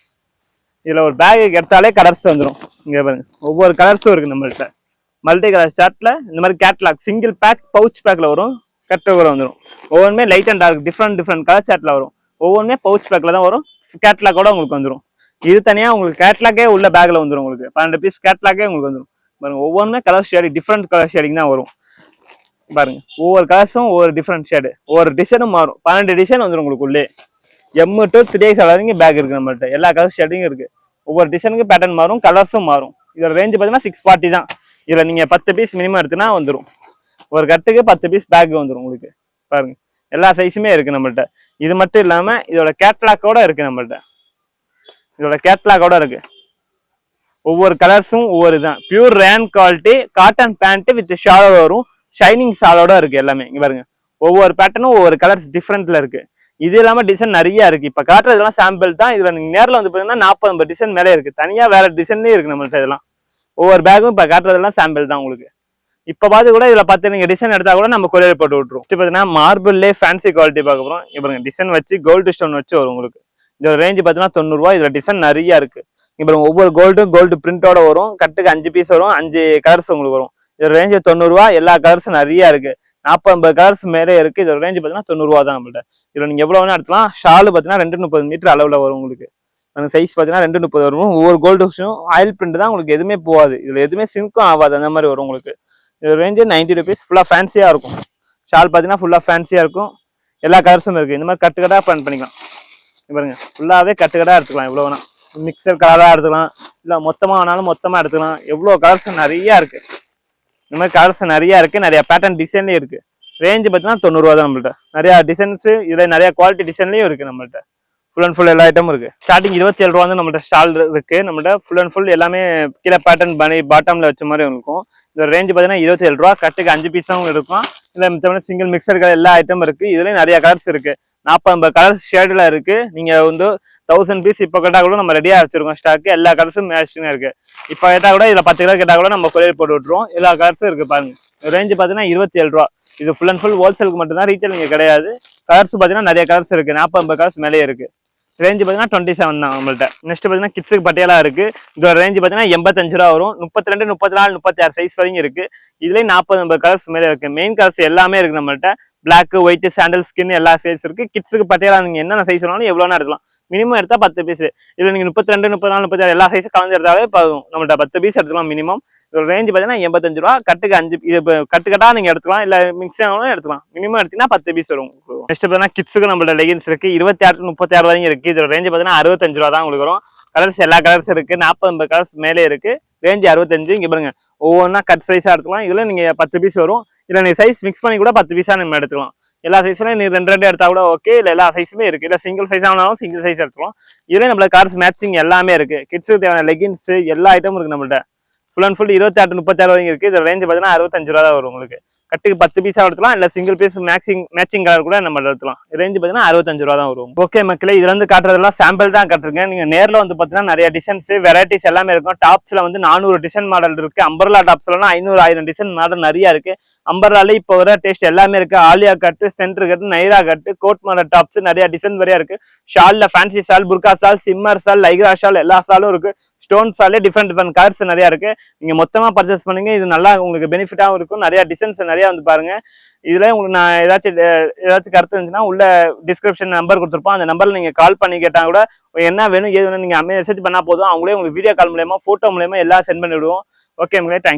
இதில் ஒரு பேக் எடுத்தாலே கலர்ஸ் வந்துடும் இங்கே பாருங்க ஒவ்வொரு கலர்ஸும் இருக்கு நம்மள்ட்ட. மல்டி கலர் சார்ட்ல இந்த மாதிரி கேட்லாக் சிங்கிள் பேக் பவுச் பேக்ல வரும். கட்டு கூட வந்துடும் ஒவ்வொன்றுமே light and dark different different colour சார்ட்ல வரும். ஒவ்வொன்றுமே பவுச் பேக்ல தான் வரும். கேட்லாக்கோட உங்களுக்கு வந்துடும் இது தனியாக உங்களுக்கு கேட்லாக்கே உள்ள பேக்ல வந்துடும் உங்களுக்கு. பன்னெண்டு பீஸ் கேட்லாக்கே உங்களுக்கு வந்துடும் பாருங்க ஒவ்வொன்றுமே colour shading different colour shading தான் வரும். பாருங்க. ஒவ்வொரு கலர்ஸும் ஒவ்வொரு டிஃப்ரெண்ட் ஷேடு ஒவ்வொரு டிசைனும் மாறும். பன்னெண்டு டிசைன் வந்துடும் உங்களுக்குள்ளே. எம்மு டு த்ரீ எக்ஸ் அளவுங்க பேக் இருக்கு நம்மள்ட்ட. எல்லா கலர் ஷேடிங்கும் இருக்கு. ஒவ்வொரு டிசைனுக்கு பேட்டர்ன் மாறும் கலர்ஸும் மாறும். இதோட ரேஞ்ச் பார்த்தீங்கன்னா சிக்ஸ் ஃபார்ட்டி தான். இதில் நீங்கள் பத்து பீஸ் மினிமம் எடுத்துனா வந்துடும் ஒரு கட்டுக்கு பத்து பீஸ் பேக் வந்துடும் உங்களுக்கு. பாருங்க. எல்லா சைஸுமே இருக்கு நம்மள்ட்ட. இது மட்டும் இல்லாமல் இதோட கேட்லாக்கோட இருக்கு நம்மள்ட்ட. இதோட கேட்லாக்கோட இருக்கு. ஒவ்வொரு கலர்ஸும் ஒவ்வொரு தான். Pure rayon quality cotton pant with shallow வரும். ஷைனிங் ஷாலோட இருக்குது எல்லாமே. இங்கே பாருங்க. ஒவ்வொரு பேட்டர்னும் ஒவ்வொரு கலர்ஸ் டிஃப்ரெண்ட்டில் இருக்குது இது இல்லாமல் டிசைன் நிறைய இருக்குது இப்போ காட்டுறதுலாம் சாம்பிள் தான். இதில் நீங்கள் நேரில் வந்து பார்த்தீங்கன்னா நாற்பது ஐம்பது டிசைன் மேலே இருக்குது தனியாக வேறு டிசைன்லேயே இருக்கு நம்மள்ட்ட இதெல்லாம். ஒவ்வொரு பேக்கும் இப்போ காட்டுறதெல்லாம் சாம்பிள் தான் உங்களுக்கு. இப்போ பார்த்து கூட இதில் பார்த்து நீங்கள் டிசைன் எடுத்தால் கூட நம்ம கொரியர் போட்டு விட்ருவோம் இப்போ பார்த்தீங்கன்னா மார்பிள்லே ஃபேன்சி குவாலிட்டி பார்க்க போகிறோம் இப்போ டிசைன் வச்சு கோல்டு ஸ்டோன் வச்சு வரும் உங்களுக்கு. இதோட ரேஞ்ச் பார்த்தீங்கன்னா தொண்ணூறுரூவா இதில் டிசைன் நிறைய இருக்குது இப்போ ஒவ்வொரு கோல்டும் கோல்டு பிரிண்டோட வரும். கட்டுக்கு அஞ்சு பீஸ் வரும். அஞ்சு கலர்ஸ் உங்களுக்கு வரும். இதோட ரேஞ்சு தொண்ணூறுரூவா எல்லா கலர்ஸும் நிறையா இருக்குது நாற்பது ஐம்பது கலர்ஸ் மேலே இருக்குது இதோட ரேஞ்சு பார்த்தீங்கன்னா தொண்ணூறுரூவா தான் நம்மள்ட்ட. இதில் நீங்கள் எவ்வளோ வேணால் எடுக்கலாம் ஷாலு பார்த்தீங்கன்னா ரெண்டு முப்பது மீட்டர் அளவில் வரும் உங்களுக்கு. அந்த சைஸ் பார்த்தீங்கன்னா ரெண்டு முப்பது வரும். ஒவ்வொரு கோல்டு ஆயில் பிரிண்ட் தான் உங்களுக்கு எதுவுமே போகாது. இதில் எதுவுமே சிங்க்கும் ஆகாது. அந்த மாதிரி வரும் உங்களுக்கு. இது ரேஞ்சு நைன்ட்டி ருபீஸ் ஃபுல்லாக ஃபேன்சியாக இருக்கும். ஷால் பார்த்தீங்கன்னா ஃபுல்லாக ஃபேன்சியாக இருக்கும். எல்லா கலர்ஸும் இருக்குது இந்த மாதிரி கட்டுக்கடாக பண்ண பண்ணிக்கலாம். பாருங்க. ஃபுல்லாகவே கட்டுக்கடாக எடுத்துக்கலாம். எவ்வளோ வேணால் மிக்சர் கலராக எடுத்துக்கலாம். இல்லை மொத்தமாக வேணாலும் மொத்தமாக எடுத்துக்கலாம். எவ்வளோ கலர்ஸ் நிறையா இருக்குது இந்த மாதிரி கலர்ஸ் நிறையா இருக்குது நிறையா பேட்டர்ன் டிசைன்லேயும் இருக்குது ரேஞ்சு பார்த்தீங்கன்னா தொண்ணூறுவா தான் நம்மள்ட்ட. நிறையா டிசைன்ஸு இதில் நிறையா குவாலிட்டி டிசைன்லேயும் இருக்குது நம்மள்ட்ட. ஃபுல் அண்ட் ஃபுல் எல்லா ஐட்டமும் இருக்குது ஸ்டார்டிங் இருபத்தி ஏழு ரூபா வந்து நம்மள்ட்ட ஸ்டால் இருக்குது நம்மள்ட்ட ஃபுல் அண்ட் ஃபுல் எல்லாமே கீழே பேட்டர்ன் பண்ணி பாட்டமில் வச்ச மாதிரி இருக்கும். இதோட ரேஞ்ச் பார்த்தீங்கன்னா இருபத்தி ஏழு ரூபா. கட்டுக்கு அஞ்சு பீஸாகவும் இருக்கும். இல்லை மித்தமான சிங்கிள் மிக்சர்கள் எல்லா ஐட்டமும் இருக்குது இதுலேயும் நிறையா கலர்ஸ் இருக்குது நாற்பது ஐம்பது கலர்ஸ் ஷேடில் இருக்குது நீங்கள் வந்து தௌசண்ட் பீஸ் இப்போ கேட்டால் கூட நம்ம ரெடியாக வச்சுருக்கோம் ஸ்டாக்கு எல்லா கலர்ஸும் மேட்சிங்காக இருக்குது இப்போ கேட்டால் கூட இதில் பத்து கலர் கேட்டால் கூட நம்ம கொரியர் போட்டு விட்ருவோம் எல்லா கலர்ஸும் இருக்குது பாருங்க. ரேஞ்சு பார்த்தீங்கன்னா இருபத்தி ஏழு ரூபா. இது ஃபுல் அண்ட் ஃபுல் ஹோல்சேலுக்கு மட்டும்தான் ரீட்டைல் இங்கே கிடையாது. கலர்ஸ் பார்த்தீங்கன்னா நிறைய கலர்ஸ் இருக்குது நாற்பது கலர்ஸ் மேலே இருக்குது ரேஞ்சு பார்த்தீங்கன்னா டுவெண்ட்டி செவன் தான் நம்மள்ட்ட. நெக்ஸ்ட் பார்த்தீங்கன்னா கிட்ஸுக்கு பட்டியலாக இருக்குது இதோட ரேஞ்சு பார்த்தீங்கன்னா எண்பத்தஞ்சு ரூபா வரும். முப்பத்தி ரெண்டு முப்பத்தி நாலு முப்பத்தி ஆறு சைஸ் வரைக்கும் இருக்குது இதுலேயும் நாற்பது ஐம்பது கலர்ஸ் மேலே இருக்குது மெயின் கலர்ஸ் எல்லாமே இருக்குது நம்மள்ட்ட. பிளாக் ஒயிட் சாண்டல் ஸ்கின் எல்லா சைஸ் இருக்குது கிட்ஸுக்கு பட்டியலா நீங்கள் என்னென்ன சைஸ் வேணாலும் எவ்வளோனா எடுக்கலாம் மினிமம் எடுத்தால் பத்து பீஸ் இதில் நீங்கள் முப்பத்தி ரெண்டு முப்பத்தி நாலு முப்பத்தி ஆறு எல்லா சைஸும் கலந்து எடுத்தாலே போதும். நம்மள்ட்ட பத்து பீஸ் எடுத்துக்கலாம் மினிமம் இதோட ரேஞ்ச் பார்த்தீங்கன்னா எண்பத்தஞ்சு ரூபா. கட்டுக்கு அஞ்சு இது இப்ப நீங்கள் எடுத்துக்கலாம். இல்லை மிக்ஸ் ஆகணும் எடுத்துக்கலாம். மினிமம் எடுத்தீங்கன்னா பத்து பீஸ் வரும் நெக்ஸ்ட் பார்த்தீங்கன்னா கிட்ஸுக்கு நம்மளோட லெகின்ஸ் இருக்கு. இருபத்தி ஆறு முப்பத்தி ஆறு வரைக்கும் இருக்கு. இதோட ரேஞ்ச் பார்த்தீங்கன்னா அறுபத்தஞ்சு ரூபா தான் உங்களுக்கு வரும். கலர்ஸ் எல்லா கலர்ஸ் இருக்கு. நாற்பது ஐம்பது கலர்ஸ் மேலே இருக்கு. ரேஞ்ச் அறுபத்தஞ்சு. இங்கே பாருங்க. ஒவ்வொன்றா கட் சைஸாக எடுத்துக்கலாம். இதில் நீங்கள் பத்து பீஸ் வரும். இல்லை நீங்கள் சைஸ் மிக்ஸ் பண்ணி கூட பத்து பீஸாக நம்ம எடுத்துக்கலாம். எல்லா சைஸ்லையும் நீ ரெண்டு ரெண்டு எடுத்தால் கூட ஓகே இல்லை எல்லா சைஸுமே இருக்கு. இல்லை சிங்கிள் சைஸ் ஆனாலும் சிங்கிள் சைஸ் எடுத்துக்கலாம். இதுல நம்மளோட கலர்ஸ் மேட்சிங் எல்லாமே இருக்கு. கிட்ஸுக்கு தேவையான லெகின்ஸ் எல்லா ஐட்டமும் இருக்கு நம்மள்ட்ட. ஃபுல் அண்ட் ஃபுல் இருபத்தி ஆறு முப்பத்தாறு வரைக்கும் இருக்கு. இதோட ரேஞ்ச் பார்த்தீங்கன்னா அறுபத்தஞ்சு ரூபா தான் வரும் உங்களுக்கு. கட்டுக்கு பத்து பீஸா எடுத்துலாம் இல்ல single piece matching matching colour கூட நம்ம எடுத்துலாம் ரேஞ்ச் பார்த்தீங்கன்னா அறுபத்தஞ்சு ரூபா தான் வரும். ஓகே மக்களே இதுல இருந்து காட்டுறதெல்லாம் சாம்பிள் தான் காட்டுருக்கேன். நீங்க நேர்ல வந்து பார்த்தீங்கன்னா நிறைய டிசைன்ஸ் வெரைட்டிஸ் எல்லாமே இருக்கும். டாப்ஸ்ல வந்து நானூறு டிசைன் மாடல் இருக்கு. அம்பர்லா டாப்ஸ்லாம் ஐநூறு ஆயிரம் டிசைன் மாடல் நிறைய இருக்கு. அம்பர்லால இப்போ வர டேஸ்ட் எல்லாமே இருக்கு. ஆலியா கட்டு சென்டர் கட்டு நைரா கட்டு கோட் மாடல் டாப்ஸ் நிறைய டிசைன் வரையா இருக்கு. ஷால்ல fancy shawl burqa shawl shimmer shawl lycra shawl எல்லா ஷாலும் இருக்கு. ஸ்டோன் ஷாலே டிஃப்ரெண்ட் டிஃப்ரெண்ட் கலர்ஸ் நிறைய இருக்கு. நீங்க மொத்தமா பர்ச்சேஸ் பண்ணுங்க. இது நல்லா உங்களுக்கு பெனிஃபிட்டாகவும் இருக்கும். நிறைய டிசைன்ஸ் நிறைய வந்து பாருங்க. இதுல உங்களுக்கு நான் ஏதாச்சும் ஏதாச்சும் கருத்து இருந்துச்சுன்னா உள்ள டிஸ்கிரிப்ஷன் நம்பர் கொடுத்துருப்போம். அந்த நம்பர்ல நீங்க கால் பண்ணி கேட்டா கூட என்ன வேணும் ஏது வேணும் நீங்க மெசேஜ் பண்ணா போதும். அவங்களே உங்களுக்கு வீடியோ கால் மூலயமா போட்டோ மூலயமா எல்லாம் சென்ட் பண்ணி விடுவோம் ஓகே உங்களே தேங்க்யூ